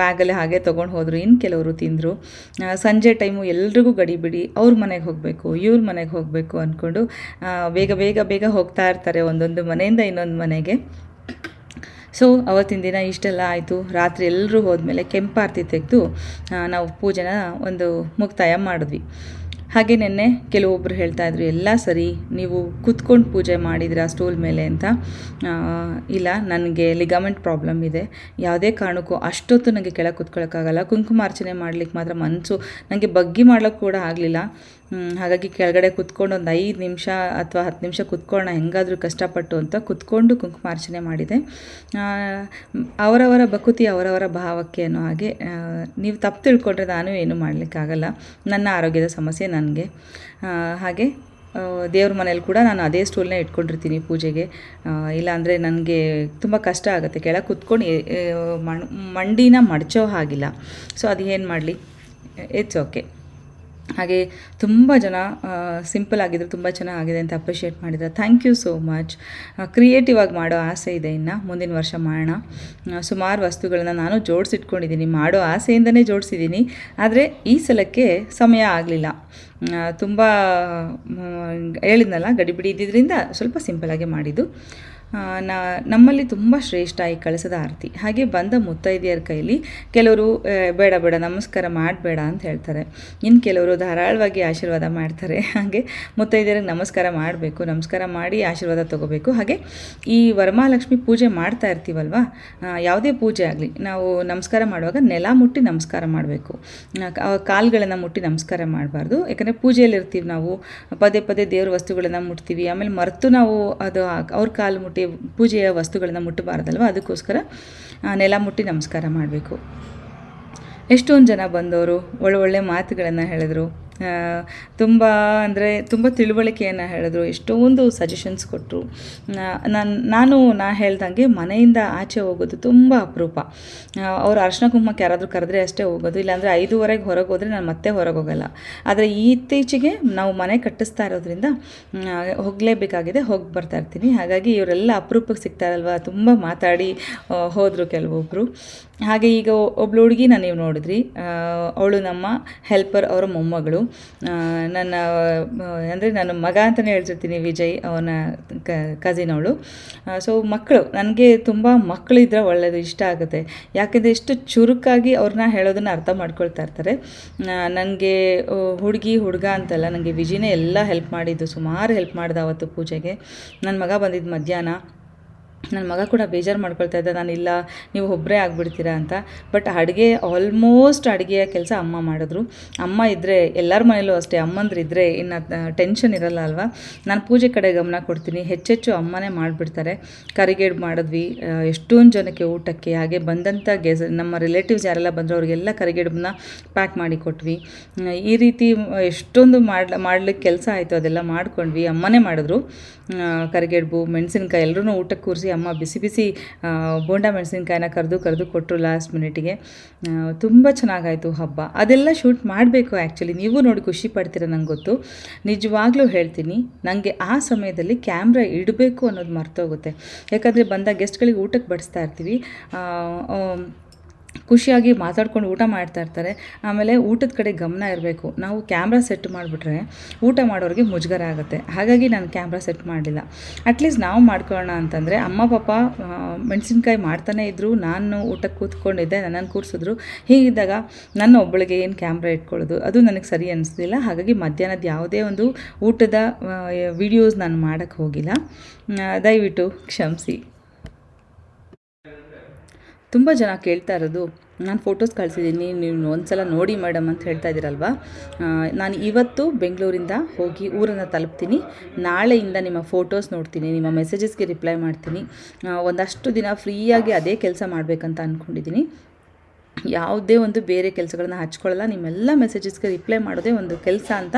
ಬ್ಯಾಗಲ್ಲಿ ಹಾಗೆ ತೊಗೊಂಡು ಹೋದರು. ಇನ್ನು ಕೆಲವರು ತಿಂದರು. ಸಂಜೆ ಟೈಮು ಎಲ್ರಿಗೂ ಗಡಿಬಿಡಿ ಅವ್ರ ಮನೆಗೆ ಹೋಗಬೇಕು, ಇವ್ರ ಮನೆಗೆ ಹೋಗಬೇಕು ಅಂದ್ಕೊಂಡು ಬೇಗ ಬೇಗ ಬೇಗ ಹೋಗ್ತಾ ಇರ್ತಾರೆ ಒಂದೊಂದು ಮನೆಯಿಂದ ಇನ್ನೊಂದು ಮನೆಗೆ. ಸೊ ಅವತ್ತಿನ ದಿನ ಇಷ್ಟೆಲ್ಲ ಆಯಿತು. ರಾತ್ರಿ ಎಲ್ಲರೂ ಹೋದ್ಮೇಲೆ ಕೆಂಪಾರ್ತಿ ತೆಗೆದು ನಾವು ಪೂಜೆನ ಒಂದು ಮುಕ್ತಾಯ ಮಾಡಿದ್ವಿ. ಹಾಗೆ ನಿನ್ನೆ ಕೆಲವೊಬ್ಬರು ಹೇಳ್ತಾ ಇದ್ರು, ಎಲ್ಲ ಸರಿ, ನೀವು ಕುತ್ಕೊಂಡು ಪೂಜೆ ಮಾಡಿದಿರಾ ಸ್ಟೂಲ್ ಮೇಲೆ ಅಂತ? ಇಲ್ಲ, ನನಗೆ ಲಿಗಮೆಂಟ್ ಪ್ರಾಬ್ಲಮ್ ಇದೆ. ಯಾವುದೇ ಕಾರಣಕ್ಕೂ ಅಷ್ಟೊತ್ತು ನನಗೆ ಕೆಳಗೆ ಕುತ್ಕೊಳ್ಳೋಕ್ಕಾಗಲ್ಲ ಕುಂಕುಮಾರ್ಚನೆ ಮಾಡ್ಲಿಕ್ಕೆ ಮಾತ್ರ ಮನಸ್ಸು ನನಗೆ ಬಗ್ಗಿ ಮಾಡ್ಲಿಕ್ಕೆ ಕೂಡ ಆಗಲಿಲ್ಲ. ಹಾಗಾಗಿ ಕೆಳಗಡೆ ಕುತ್ಕೊಂಡು ಒಂದು ಐದು ನಿಮಿಷ ಅಥವಾ ಹತ್ತು ನಿಮಿಷ ಕುತ್ಕೊಳ್ಳೋಣ ಹೆಂಗಾದರೂ ಕಷ್ಟಪಟ್ಟು ಅಂತ ಕುತ್ಕೊಂಡು ಕುಂಕುಮಾರ್ಚನೆ ಮಾಡಿದೆ. ಅವರವರ ಬಕುತಿ, ಅವರವರ ಭಾವಕ್ಕೆ ಅನ್ನೋ ಹಾಗೆ ನೀವು ತಪ್ಪು ತಿಳ್ಕೊಂಡ್ರೆ ನಾನು ಏನೂ ಮಾಡಲಿಕ್ಕಾಗಲ್ಲ. ನನ್ನ ಆರೋಗ್ಯದ ಸಮಸ್ಯೆ ನನಗೆ. ಹಾಗೆ ದೇವ್ರ ಮನೇಲಿ ಕೂಡ ನಾನು ಅದೇ ಸ್ಟೂಲ್ನೇ ಇಟ್ಕೊಂಡಿರ್ತೀನಿ ಪೂಜೆಗೆ. ಇಲ್ಲಾಂದರೆ ನನಗೆ ತುಂಬ ಕಷ್ಟ ಆಗುತ್ತೆ. ಕೆಳಗೆ ಕುತ್ಕೊಂಡು ಮಣ್, ಮಂಡಿನ ಮಡಚೋ ಹಾಗಿಲ್ಲ. ಸೊ ಅದು ಏನು ಮಾಡಲಿ? ಇಟ್ಸ್ ಓಕೆ ಹಾಗೆ ತುಂಬ ಜನ ಸಿಂಪಲ್ ಆಗಿದ್ರು, ತುಂಬ ಚೆನ್ನಾಗಿದೆ ಅಂತ ಅಪ್ರಿಷಿಯೇಟ್ ಮಾಡಿದ್ರು. Thank you so much creative ಆಗಿ ಮಾಡೋ ಆಸೆ ಇದೆ ಇನ್ನು, ಮುಂದಿನ ವರ್ಷ ಮಾಡೋಣ. ಸುಮಾರು ವಸ್ತುಗಳನ್ನ ನಾನು ಜೋಡಿಸಿಟ್ಕೊಂಡಿದ್ದೀನಿ ಮಾಡೋ ಆಸೆಯಿಂದನೇ ಜೋಡಿಸಿದ್ದೀನಿ ಆದರೆ ಈ ಸಲಕ್ಕೆ ಸಮಯ ಆಗಲಿಲ್ಲ. ತುಂಬ ಹೇಳಿದ್ನಲ್ಲ ಗಡಿಬಿಡಿ ಇದ್ದಿದ್ದರಿಂದ ಸ್ವಲ್ಪ ಸಿಂಪಲಾಗಿ ಮಾಡಿದ್ದು. ನಮ್ಮಲ್ಲಿ ತುಂಬ ಶ್ರೇಷ್ಠ ಈ ಕಳಸದ ಆರತಿ. ಹಾಗೆ ಬಂದ ಮುತ್ತೈದೆಯರ ಕೈಲಿ ಕೆಲವರು ಬೇಡ ಬೇಡ, ನಮಸ್ಕಾರ ಮಾಡಬೇಡ ಅಂತ ಹೇಳ್ತಾರೆ. ಇನ್ನು ಕೆಲವರು ಧಾರಾಳವಾಗಿ ಆಶೀರ್ವಾದ ಮಾಡ್ತಾರೆ. ಹಾಗೆ ಮುತ್ತೈದೆಯರಿಗೆ ನಮಸ್ಕಾರ ಮಾಡಬೇಕು, ನಮಸ್ಕಾರ ಮಾಡಿ ಆಶೀರ್ವಾದ ತಗೋಬೇಕು. ಹಾಗೆ ಈ ವರಮಹಾಲಕ್ಷ್ಮಿ ಪೂಜೆ ಮಾಡ್ತಾ ಇರ್ತೀವಲ್ವ? ಯಾವುದೇ ಪೂಜೆ ಆಗಲಿ, ನಾವು ನಮಸ್ಕಾರ ಮಾಡುವಾಗ ನೆಲ ಮುಟ್ಟಿ ನಮಸ್ಕಾರ ಮಾಡಬೇಕು. ಕಾಲುಗಳನ್ನು ಮುಟ್ಟಿ ನಮಸ್ಕಾರ ಮಾಡಬಾರ್ದು. ಯಾಕಂದರೆ ಪೂಜೆಯಲ್ಲಿ ಇರ್ತೀವಿ ನಾವು, ಪದೇ ಪದೇ ದೇವ್ರ ವಸ್ತುಗಳನ್ನು ಮುಟ್ತೀವಿ, ಆಮೇಲೆ ಮರೆತು ನಾವು ಅದು ಅವ್ರ ಕಾಲು ಮುಟ್ಟಿ ಪೂಜೆಯ ವಸ್ತುಗಳನ್ನು ಮುಟ್ಟಬಾರ್ದಲ್ವ? ಅದಕ್ಕೋಸ್ಕರ ನೆಲ ಮುಟ್ಟಿ ನಮಸ್ಕಾರ ಮಾಡಬೇಕು. ಎಷ್ಟೊಂದು ಜನ ಬಂದವರು ಒಳ್ಳೊಳ್ಳೆ ಮಾತುಗಳನ್ನು ಹೇಳಿದ್ರು. ತುಂಬ ಅಂದರೆ ತುಂಬ ತಿಳುವಳಿಕೆಯನ್ನು ಹೇಳಿದ್ರು. ಎಷ್ಟೊಂದು ಸಜೆಷನ್ಸ್ ಕೊಟ್ಟರು ನಾನು ನಾನು, ನಾ ಹೇಳ್ದಂಗೆ ಮನೆಯಿಂದ ಆಚೆ ಹೋಗೋದು ತುಂಬ ಅಪರೂಪ. ಅವ್ರು ಅರ್ಶನ ಕುಂಕುಮಕ್ಕೆ ಯಾರಾದರೂ ಕರೆದ್ರೆ ಅಷ್ಟೇ ಹೋಗೋದು. ಇಲ್ಲಾಂದರೆ ಐದುವರೆಗೆ ಹೊರಗೆ ಹೋದರೆ ನಾನು ಮತ್ತೆ ಹೊರಗೆ ಹೋಗಲ್ಲ. ಆದರೆ ಇತ್ತೀಚೆಗೆ ನಾವು ಮನೆ ಕಟ್ಟಿಸ್ತಾ ಇರೋದ್ರಿಂದ ಹೋಗಲೇಬೇಕಾಗಿದೆ, ಹೋಗಿ ಬರ್ತಾ ಇರ್ತೀನಿ. ಹಾಗಾಗಿ ಇವರೆಲ್ಲ ಅಪರೂಪಕ್ಕೆ ಸಿಗ್ತಾರಲ್ವ ತುಂಬ ಮಾತಾಡಿ ಹೋದರು ಕೆಲವೊಬ್ಬರು ಹಾಗೆ ಈಗ ಒಬ್ಳು ಹುಡುಗಿನ ನೀವು ನೋಡಿದ್ರಿ. ಅವಳು ನಮ್ಮ ಹೆಲ್ಪರ್ ಅವರ ಮೊಮ್ಮಗಳು. ನನ್ನ ಅಂದರೆ ನನ್ನ ಮಗ ಅಂತಲೇ ಹೇಳ್ತಿರ್ತೀನಿ ವಿಜಯ್, ಅವನ ಕಸಿನ್ ಅವಳು. ಸೊ ಮಕ್ಕಳು, ನನಗೆ ತುಂಬ ಮಕ್ಕಳಿದ್ರೆ ಒಳ್ಳೆಯದು ಇಷ್ಟ ಆಗುತ್ತೆ. ಯಾಕೆಂದರೆ ಎಷ್ಟು ಚುರುಕಾಗಿ ಅವ್ರನ್ನ ಹೇಳೋದನ್ನು ಅರ್ಥ ಮಾಡ್ಕೊಳ್ತಾ ಇರ್ತಾರೆ. ನನಗೆ ಹುಡುಗಿ, ಹುಡುಗ ಅಂತಲ್ಲ ನನಗೆ ವಿಜಿನೇ ಎಲ್ಲ ಹೆಲ್ಪ್ ಮಾಡಿದ್ದು, ಸುಮಾರು ಹೆಲ್ಪ್ ಮಾಡಿದೆ ಅವತ್ತು ಪೂಜೆಗೆ. ನನ್ನ ಮಗ ಬಂದಿದ್ದು ಮಧ್ಯಾಹ್ನ. ನನ್ನ ಮಗ ಕೂಡ ಬೇಜಾರು ಮಾಡ್ಕೊಳ್ತಾ ಇದ್ದೆ, ನಾನು ಇಲ್ಲ, ನೀವು ಒಬ್ಬರೇ ಆಗಿಬಿಡ್ತೀರಾ ಅಂತ. ಬಟ್ ಅಡುಗೆ ಆಲ್ಮೋಸ್ಟ್ ಅಡುಗೆಯ ಕೆಲಸ ಅಮ್ಮ ಮಾಡಿದ್ರು. ಅಮ್ಮ ಇದ್ದರೆ ಎಲ್ಲರ ಮನೇಲೂ ಅಷ್ಟೇ, ಅಮ್ಮಂದ್ರು ಇದ್ದರೆ ಇನ್ನು ಟೆನ್ಷನ್ ಇರಲ್ಲ ಅಲ್ವಾ? ನಾನು ಪೂಜೆ ಕಡೆ ಗಮನ ಕೊಡ್ತೀನಿ, ಹೆಚ್ಚೆಚ್ಚು ಅಮ್ಮನೇ ಮಾಡಿಬಿಡ್ತಾರೆ. ಕರಿಗೇಡು ಮಾಡಿದ್ವಿ ಎಷ್ಟೊಂದು ಜನಕ್ಕೆ ಊಟಕ್ಕೆ, ಹಾಗೆ ಬಂದಂಥ ಗೆಸ್, ನಮ್ಮ ರಿಲೇಟಿವ್ಸ್ ಯಾರೆಲ್ಲ ಬಂದರು, ಅವ್ರಿಗೆಲ್ಲ ಕರಿಗೇಡನ್ನ ಪ್ಯಾಕ್ ಮಾಡಿ ಕೊಟ್ವಿ. ಈ ರೀತಿ ಎಷ್ಟೊಂದು ಮಾಡಿ ಮಾಡ್ಲಿಕ್ಕೆ ಕೆಲಸ ಆಯಿತು, ಅದೆಲ್ಲ ಮಾಡ್ಕೊಂಡ್ವಿ. ಅಮ್ಮನೇ ಮಾಡಿದ್ರು. ಕರಿಗೇಡ್ಬು, ಮೆಣಸಿನ್ಕಾಯಿ ಎಲ್ಲರೂ ಊಟಕ್ಕೆ ಕೂರಿಸಿ ಅಮ್ಮ ಬಿಸಿ ಬಿಸಿ ಬೋಂಡ ಮೆಣಸಿನ್ಕಾಯಿನ ಕರೆದು ಕರೆದು ಕೊಟ್ಟರು ಲಾಸ್ಟ್ ಮಿನಿಟಿಗೆ ತುಂಬ ಚೆನ್ನಾಗಾಯಿತು ಹಬ್ಬ. ಅದೆಲ್ಲ ಶೂಟ್ ಮಾಡಬೇಕು ಆ್ಯಕ್ಚುಲಿ ನೀವು ನೋಡಿ ಖುಷಿ ಪಡ್ತೀರ ನಂಗೆ ಗೊತ್ತು. ನಿಜವಾಗ್ಲೂ ಹೇಳ್ತೀನಿ ನನಗೆ ಆ ಸಮಯದಲ್ಲಿ ಕ್ಯಾಮ್ರಾ ಇಡಬೇಕು ಅನ್ನೋದು ಮರ್ತೋಗುತ್ತೆ. ಯಾಕಂದರೆ ಬಂದ ಗೆಸ್ಟ್ಗಳಿಗೆ ಊಟಕ್ಕೆ ಬಡಿಸ್ತಾ ಇರ್ತೀವಿ. ಖುಷಿಯಾಗಿ ಮಾತಾಡ್ಕೊಂಡು ಊಟ ಮಾಡ್ತಾ ಇರ್ತಾರೆ. ಆಮೇಲೆ ಊಟದ ಕಡೆ ಗಮನ ಇರಬೇಕು. ನಾವು ಕ್ಯಾಮ್ರಾ ಸೆಟ್ ಮಾಡಿಬಿಟ್ರೆ ಊಟ ಮಾಡೋರಿಗೆ ಮುಜುಗರ ಆಗುತ್ತೆ. ಹಾಗಾಗಿ ನಾನು ಕ್ಯಾಮ್ರಾ ಸೆಟ್ ಮಾಡಲಿಲ್ಲ. ಅಟ್ಲೀಸ್ಟ್ ನಾವು ಮಾಡ್ಕೊಳ್ಳೋಣ ಅಂತಂದರೆ ಅಮ್ಮ, ಪಾಪ ಮೆಣಸಿನ್ಕಾಯಿ ಮಾಡ್ತಾನೇ ಇದ್ದರು ನಾನು ಊಟಕ್ಕೆ ಕೂತ್ಕೊಂಡಿದ್ದೆ. ನನ್ನನ್ನು ಕೂರಿಸಿದ್ರು. ಹೀಗಿದ್ದಾಗ ನನ್ನ ಒಬ್ಬಳಿಗೆ ಏನು ಕ್ಯಾಮ್ರಾ ಇಟ್ಕೊಳ್ಳೋದು? ಅದು ನನಗೆ ಸರಿ ಅನಿಸ್ಲಿಲ್ಲ. ಹಾಗಾಗಿ ಮಧ್ಯಾಹ್ನದ ಯಾವುದೇ ಒಂದು ಊಟದ ವಿಡಿಯೋಸ್ ನಾನು ಮಾಡೋಕ್ಕೆ ಹೋಗಿಲ್ಲ. ದಯವಿಟ್ಟು ಕ್ಷಮಿಸಿ. ತುಂಬ ಜನ ಕೇಳ್ತಾ ಇರೋದು, ನಾನು ಫೋಟೋಸ್ ಕಳಿಸಿದ್ದೀನಿ, ನೀವು ಒಂದ್ಸಲ ನೋಡಿ ಮೇಡಮ್ ಅಂತ ಹೇಳ್ತಾ ಇದ್ದೀರಲ್ವಾ? ನಾನು ಇವತ್ತು ಬೆಂಗಳೂರಿಂದ ಹೋಗಿ ಊರನ್ನು ತಲುಪ್ತೀನಿ. ನಾಳೆಯಿಂದ ನಿಮ್ಮ ಫೋಟೋಸ್ ನೋಡ್ತೀನಿ, ನಿಮ್ಮ ಮೆಸೇಜಸ್ಗೆ ರಿಪ್ಲೈ ಮಾಡ್ತೀನಿ. ಒಂದಷ್ಟು ದಿನ ಫ್ರೀಯಾಗಿ ಅದೇ ಕೆಲಸ ಮಾಡಬೇಕಂತ ಅಂದ್ಕೊಂಡಿದ್ದೀನಿ ಯಾವುದೇ ಒಂದು ಬೇರೆ ಕೆಲಸಗಳನ್ನ ಹಚ್ಕೊಳ್ಳಲ್ಲ, ನಿಮ್ಮೆಲ್ಲ ಮೆಸೇಜಸ್ಗೆ ರಿಪ್ಲೈ ಮಾಡೋದೇ ಒಂದು ಕೆಲಸ ಅಂತ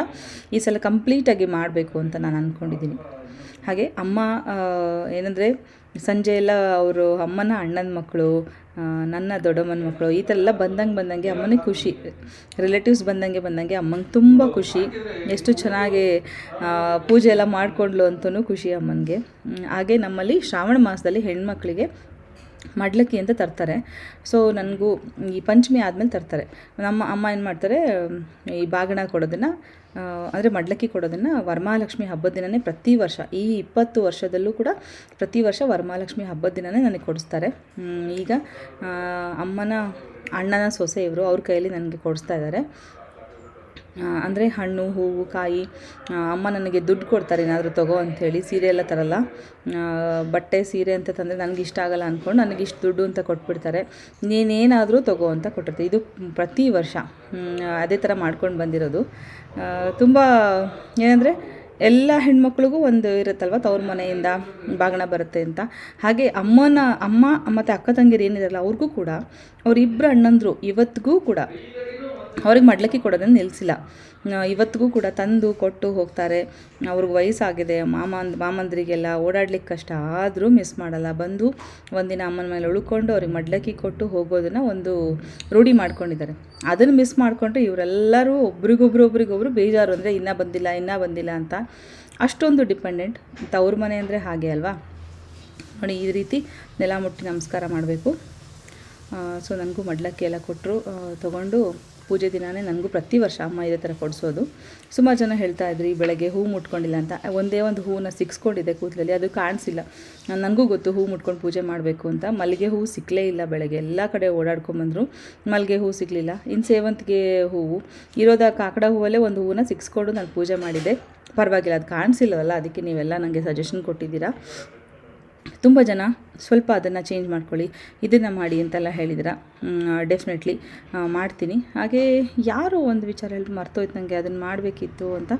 ಈ ಸಲ ಕಂಪ್ಲೀಟಾಗಿ ಮಾಡಬೇಕು ಅಂತ ನಾನು ಅಂದ್ಕೊಂಡಿದ್ದೀನಿ ಹಾಗೆ ಅಮ್ಮ ಏನಂದರೆ ಸಂಜೆ ಎಲ್ಲ ಅವರು ಅಮ್ಮನ, ಅಣ್ಣನ ಮಕ್ಕಳು ನನ್ನ ದೊಡ್ಡಮ್ಮನ ಮಕ್ಕಳು, ಈ ಥರ ಎಲ್ಲ ಬಂದಂಗೆ ಬಂದಂಗೆ ಅಮ್ಮನಿಗೆ ಖುಷಿ. ರಿಲೇಟಿವ್ಸ್ ಬಂದಂಗೆ ಬಂದಂಗೆ ಅಮ್ಮಂಗೆ ತುಂಬ ಖುಷಿ. ಎಷ್ಟು ಚೆನ್ನಾಗಿ ಪೂಜೆ ಎಲ್ಲ ಮಾಡಿಕೊಂಡ್ಲು ಅಂತಲೂ ಖುಷಿ ಅಮ್ಮನಿಗೆ. ಹಾಗೆ ನಮ್ಮಲ್ಲಿ ಶ್ರಾವಣ ಮಾಸದಲ್ಲಿ ಹೆಣ್ಮಕ್ಳಿಗೆ ಮಡ್ಲಕ್ಕಿ ಅಂತ ತರ್ತಾರೆ. ಸೊ ನನಗೂ ಈ ಪಂಚಮಿ ಆದಮೇಲೆ ತರ್ತಾರೆ. ನಮ್ಮ ಅಮ್ಮ ಏನು ಮಾಡ್ತಾರೆ, ಈ ಬಾಗಣ ಕೊಡೋದನ್ನು ಅಂದರೆ ಮಡ್ಲಕ್ಕಿ ಕೊಡೋದನ್ನು ವರಮಹಾಲಕ್ಷ್ಮಿ ಹಬ್ಬದ ದಿನವೇ ಪ್ರತಿ ವರ್ಷ, ಈ ಇಪ್ಪತ್ತು ವರ್ಷದಲ್ಲೂ ಕೂಡ ಪ್ರತಿ ವರ್ಷ ವರಮಹಾಲಕ್ಷ್ಮಿ ಹಬ್ಬದ ದಿನವೇ ನನಗೆ ಕೊಡಿಸ್ತಾರೆ. ಈಗ ಅಮ್ಮನ, ಅಣ್ಣನ ಸೊಸೆ ಇವರು ಅವ್ರ ಕೈಯಲ್ಲಿ ನನಗೆ ಕೊಡಿಸ್ತಾ ಇದ್ದಾರೆ ಅಂದರೆ ಹಣ್ಣು, ಹೂವು, ಕಾಯಿ ಅಮ್ಮ ನನಗೆ ದುಡ್ಡು ಕೊಡ್ತಾರೆ, ಏನಾದರೂ ತಗೋ ಅಂಥೇಳಿ ಸೀರೆ ಎಲ್ಲ ತರಲ್ಲ. ಬಟ್ಟೆ, ಸೀರೆ ಅಂತ ತಂದರೆ ನನಗೆ ಇಷ್ಟ ಆಗಲ್ಲ ಅಂದ್ಕೊಂಡು ನನಗೆ ಇಷ್ಟು ದುಡ್ಡು ಅಂತ ಕೊಟ್ಬಿಡ್ತಾರೆ. ನೀನೇನಾದರೂ ತಗೋ ಅಂತ ಕೊಟ್ಟಿರ್ತೀವಿ. ಇದು ಪ್ರತಿ ವರ್ಷ ಅದೇ ಥರ ಮಾಡ್ಕೊಂಡು ಬಂದಿರೋದು. ತುಂಬ, ಏನಂದರೆ ಎಲ್ಲ ಹೆಣ್ಮಕ್ಳಿಗೂ ಒಂದು ಇರುತ್ತಲ್ವ, ತವ್ರ ಮನೆಯಿಂದ ಬಾಗಣ ಬರುತ್ತೆ ಅಂತ. ಹಾಗೆ ಅಮ್ಮನ, ಅಮ್ಮ ಮತ್ತು ಅಕ್ಕ ತಂಗಿರು ಏನಿರಲ್ಲ ಅವ್ರಿಗೂ ಕೂಡ ಅವರಿಬ್ಬರು ಅಣ್ಣಂದರು ಇವತ್ತಿಗೂ ಕೂಡ ಅವ್ರಿಗೆ ಮಡ್ಲಕ್ಕಿ ಕೊಡೋದನ್ನು ನಿಲ್ಲಿಸಿಲ್ಲ ಇವತ್ತಿಗೂ ಕೂಡ ತಂದು ಕೊಟ್ಟು ಹೋಗ್ತಾರೆ. ಅವ್ರಿಗೆ ವಯಸ್ಸಾಗಿದೆ. ಮಾಮ ಮಾಮಂದ್ರಿಗೆಲ್ಲ ಓಡಾಡ್ಲಿಕ್ಕೆ ಕಷ್ಟ ಆದರೂ ಮಿಸ್ ಮಾಡಲ್ಲ. ಬಂದು ಒಂದಿನ ಅಮ್ಮನ ಮೇಲೆ ಉಳ್ಕೊಂಡು ಅವ್ರಿಗೆ ಮಡ್ಲಕ್ಕಿ ಕೊಟ್ಟು ಹೋಗೋದನ್ನು ಒಂದು ರೂಢಿ ಮಾಡ್ಕೊಂಡಿದ್ದಾರೆ. ಅದನ್ನು ಮಿಸ್ ಮಾಡಿಕೊಂಡ್ರೆ ಇವರೆಲ್ಲರೂ ಒಬ್ರಿಗೊಬ್ರು ಒಬ್ರಿಗೊಬ್ರು ಬೇಜಾರು ಅಂದರೆ ಇನ್ನೂ ಬಂದಿಲ್ಲ ಇನ್ನೂ ಬಂದಿಲ್ಲ ಅಂತ ಅಷ್ಟೊಂದು ಡಿಪೆಂಡೆಂಟ್ ತವ್ರ ಮನೆ ಅಂದರೆ ಹಾಗೆ ಅಲ್ವಾ? ನೋಡಿ, ಈ ರೀತಿ ನೆಲ ಮುಟ್ಟಿ ನಮಸ್ಕಾರ ಮಾಡಬೇಕು. ಸೊ, ನನಗೂ ಮಡ್ಲಕ್ಕಿ ಎಲ್ಲ ಕೊಟ್ಟರು ತೊಗೊಂಡು ಪೂಜೆ ದಿನವೇ ನನಗೂ ಪ್ರತಿ ವರ್ಷ ಅಮ್ಮ ಇದೇ ಥರ ಕೊಡಿಸೋದು. ಸುಮಾರು ಜನ ಹೇಳ್ತಾ ಇದ್ರಿ ಬೆಳಗ್ಗೆ ಹೂ ಮುಟ್ಕೊಂಡಿಲ್ಲ ಅಂತ. ಒಂದೇ ಒಂದು ಹೂವನ್ನ ಸಿಕ್ಸ್ಕೊಂಡಿದ್ದೆ ಕೂದಲಲ್ಲಿ, ಅದು ಕಾಣಿಸಿಲ್ಲ. ನನಗೂ ಗೊತ್ತು ಹೂ ಮುಟ್ಕೊಂಡು ಪೂಜೆ ಮಾಡಬೇಕು ಅಂತ. ಮಲ್ಲಿಗೆ ಹೂ ಸಿಕ್ಕಲೇ ಇಲ್ಲ ಬೆಳಗ್ಗೆ. ಎಲ್ಲ ಕಡೆ ಓಡಾಡ್ಕೊಂಬಂದರು ಮಲ್ಲಿಗೆ ಹೂ ಸಿಗಲಿಲ್ಲ ಇನ್ನು ಸೇವಂತಿಗೆ ಹೂವು. ಇರೋದ ಕಾಕಡ ಹೂವಲ್ಲೇ ಒಂದು ಹೂವನ್ನ ಸಿಕ್ಸ್ಕೊಂಡು ನಾನು ಪೂಜೆ ಮಾಡಿದೆ ಪರವಾಗಿಲ್ಲ, ಅದು ಕಾಣಿಸಿಲ್ಲವಲ್ಲ, ಅದಕ್ಕೆ ನೀವೆಲ್ಲ ನನಗೆ ಸಜೆಷನ್ ಕೊಟ್ಟಿದ್ದೀರಾ? ತುಂಬ ಜನ ಸ್ವಲ್ಪ ಅದನ್ನು ಚೇಂಜ್ ಮಾಡ್ಕೊಳ್ಳಿ, ಇದನ್ನು ಮಾಡಿ ಅಂತೆಲ್ಲ ಹೇಳಿದ್ರ. ಡೆಫಿನೆಟ್ಲಿ ಮಾಡ್ತೀನಿ. ಹಾಗೆ ಯಾರೋ ಒಂದು ವಿಚಾರ ಹೇಳಿ, ಮರ್ತೋಯ್ತು ನನಗೆ ಅದನ್ನು ಮಾಡಬೇಕಿತ್ತು ಅಂತ.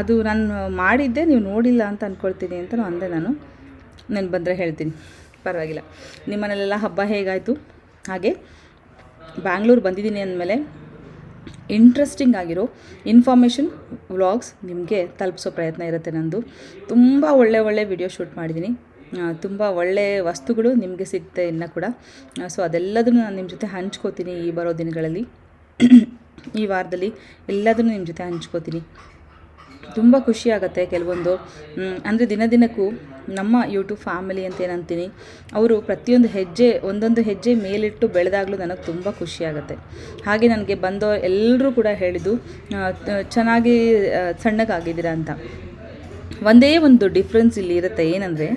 ಅದು ನಾನು ಮಾಡಿದ್ದೆ, ನೀವು ನೋಡಿಲ್ಲ ಅಂತ ಅಂದ್ಕೊಳ್ತೀನಿ ಅಂತ ಅಂದೆ ನಾನು. ನಾನು ಬಂದರೆ ಹೇಳ್ತೀನಿ. ಪರವಾಗಿಲ್ಲ. ನಿಮ್ಮನೇಲೆಲ್ಲ ಹಬ್ಬ ಹೇಗಾಯಿತು? ಹಾಗೆ, ಬ್ಯಾಂಗ್ಳೂರು ಬಂದಿದ್ದೀನಿ ಅಂದಮೇಲೆ ಇಂಟ್ರೆಸ್ಟಿಂಗ್ ಆಗಿರೋ ಇನ್ಫಾರ್ಮೇಷನ್ ವ್ಲಾಗ್ಸ್ ನಿಮಗೆ ತಲುಪಿಸೋ ಪ್ರಯತ್ನ ಇರುತ್ತೆ ನಂದು. ತುಂಬ ಒಳ್ಳೆ ಒಳ್ಳೆ ವಿಡಿಯೋ ಶೂಟ್ ಮಾಡಿದ್ದೀನಿ. ತುಂಬ ಒಳ್ಳೆ ವಸ್ತುಗಳು ನಿಮಗೆ ಸಿಗುತ್ತೆ ಇನ್ನೂ ಕೂಡ. ಸೊ ಅದೆಲ್ಲದನ್ನು ನಾನು ನಿಮ್ಮ ಜೊತೆ ಹಂಚ್ಕೋತೀನಿ ಈ ಬರೋ ದಿನಗಳಲ್ಲಿ. ಈ ವಾರದಲ್ಲಿ ಎಲ್ಲದನ್ನು ನಿಮ್ಮ ಜೊತೆ ಹಂಚ್ಕೋತೀನಿ. ತುಂಬ ಖುಷಿ ಆಗುತ್ತೆ ಕೆಲವೊಂದು. ಅಂದರೆ ದಿನ ದಿನಕ್ಕೂ ನಮ್ಮ ಯೂಟ್ಯೂಬ್ ಫ್ಯಾಮಿಲಿ ಅಂತ ಏನಂತೀನಿ ಅವರು ಪ್ರತಿಯೊಂದು ಹೆಜ್ಜೆ, ಒಂದೊಂದು ಹೆಜ್ಜೆ ಮೇಲಿಟ್ಟು ಬೆಳೆದಾಗಲೂ ನನಗೆ ತುಂಬ ಖುಷಿ ಆಗುತ್ತೆ. ಹಾಗೆ ನನಗೆ ಬಂದೋ ಎಲ್ಲರೂ ಕೂಡ ಹೇಳಿದ್ದು ಚೆನ್ನಾಗಿ ಸಣ್ಣಗಾಗಿದ್ದೀರಾ ಅಂತ. ಒಂದೇ ಒಂದು ಡಿಫ್ರೆನ್ಸ್ ಇಲ್ಲಿ ಇರುತ್ತೆ ಏನಂದರೆ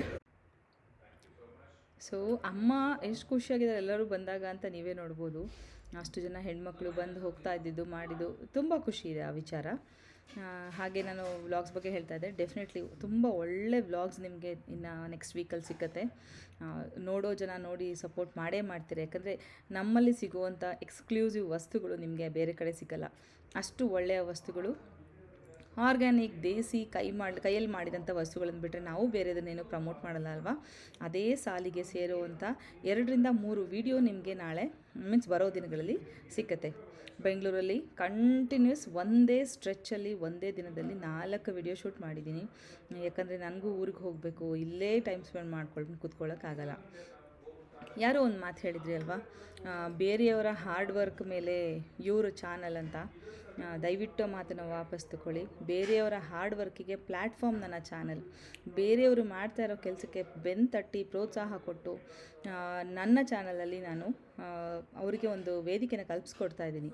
ಸೊ ಅಮ್ಮ ಎಷ್ಟು ಖುಷಿಯಾಗಿದ್ದಾರೆ ಎಲ್ಲರೂ ಬಂದಾಗ ಅಂತ ನೀವೇ ನೋಡ್ಬೋದು. ಅಷ್ಟು ಜನ ಹೆಣ್ಮಕ್ಳು ಬಂದು ಹೋಗ್ತಾ ಇದ್ದಿದ್ದು, ಮಾಡಿದ್ದು, ತುಂಬ ಖುಷಿ ಇದೆ ಆ ವಿಚಾರ. ಹಾಗೆ ನಾನು ವ್ಲಾಗ್ಸ್ ಬಗ್ಗೆ ಹೇಳ್ತಾ ಇದ್ದೆ. ಡೆಫಿನೆಟ್ಲಿ ತುಂಬ ಒಳ್ಳೆ ವ್ಲಾಗ್ಸ್ ನಿಮಗೆ ಇನ್ನು ನೆಕ್ಸ್ಟ್ ವೀಕಲ್ಲಿ ಸಿಕ್ಕತ್ತೆ. ನೋಡೋ ಜನ ನೋಡಿ ಸಪೋರ್ಟ್ ಮಾಡೇ ಮಾಡ್ತೀರಿ. ಯಾಕಂದರೆ ನಮ್ಮಲ್ಲಿ ಸಿಗುವಂಥ ಎಕ್ಸ್ಕ್ಲೂಸಿವ್ ವಸ್ತುಗಳು ನಿಮಗೆ ಬೇರೆ ಕಡೆ ಸಿಗಲ್ಲ. ಅಷ್ಟು ಒಳ್ಳೆಯ ವಸ್ತುಗಳು. ಆರ್ಗ್ಯಾನಿಕ್ ದೇಸಿ, ಕೈ ಮಾಡಿ, ಕೈಯಲ್ಲಿ ಮಾಡಿದಂಥ ವಸ್ತುಗಳನ್ನು ಬಿಟ್ಟರೆ ನಾವು ಬೇರೆದನ್ನೇನು ಪ್ರಮೋಟ್ ಮಾಡಲ್ಲ ಅಲ್ವಾ? ಅದೇ ಸಾಲಿಗೆ ಸೇರುವಂಥ ಎರಡರಿಂದ ಮೂರು ವಿಡಿಯೋ ನಿಮಗೆ ನಾಳೆ ಮೀನ್ಸ್ ಬರೋ ದಿನಗಳಲ್ಲಿ ಸಿಕ್ಕತ್ತೆ. ಬೆಂಗಳೂರಲ್ಲಿ ಕಂಟಿನ್ಯೂಸ್ ಒಂದೇ ಸ್ಟ್ರೆಚ್ಚಲ್ಲಿ, ಒಂದೇ ದಿನದಲ್ಲಿ ನಾಲ್ಕು ವಿಡಿಯೋ ಶೂಟ್ ಮಾಡಿದ್ದೀನಿ. ಯಾಕಂದರೆ ನನಗೂ ಊರಿಗೆ ಹೋಗಬೇಕು, ಇಲ್ಲೇ ಟೈಮ್ ಸ್ಪೆಂಡ್ ಮಾಡ್ಕೊಂಡು ಕೂತ್ಕೊಳ್ಳೋಕ್ಕಾಗಲ್ಲ ಯಾರೋ ಒಂದು ಮಾತು ಹೇಳಿದ್ರಿ ಅಲ್ವಾ? ಬೇರೆಯವರ ಹಾರ್ಡ್ ವರ್ಕ್ ಮೇಲೆ ಇವರು ಚಾನಲ್ ಅಂತ. ದಯವಿಟ್ಟು ಮಾತನ್ನು ವಾಪಸ್ ತಗೊಳ್ಳಿ ಬೇರೆಯವರ ಹಾರ್ಡ್ ವರ್ಕಿಗೆ ಪ್ಲ್ಯಾಟ್ಫಾರ್ಮ್ ನನ್ನ ಚಾನಲ್. ಬೇರೆಯವರು ಮಾಡ್ತಾ ಇರೋ ಕೆಲಸಕ್ಕೆ ಬೆನ್ ತಟ್ಟಿ ಪ್ರೋತ್ಸಾಹ ಕೊಟ್ಟು ನನ್ನ ಚಾನಲಲ್ಲಿ ನಾನು ಅವರಿಗೆ ಒಂದು ವೇದಿಕೆನ ಕಲ್ಪಿಸ್ಕೊಡ್ತಾ ಇದ್ದೀನಿ.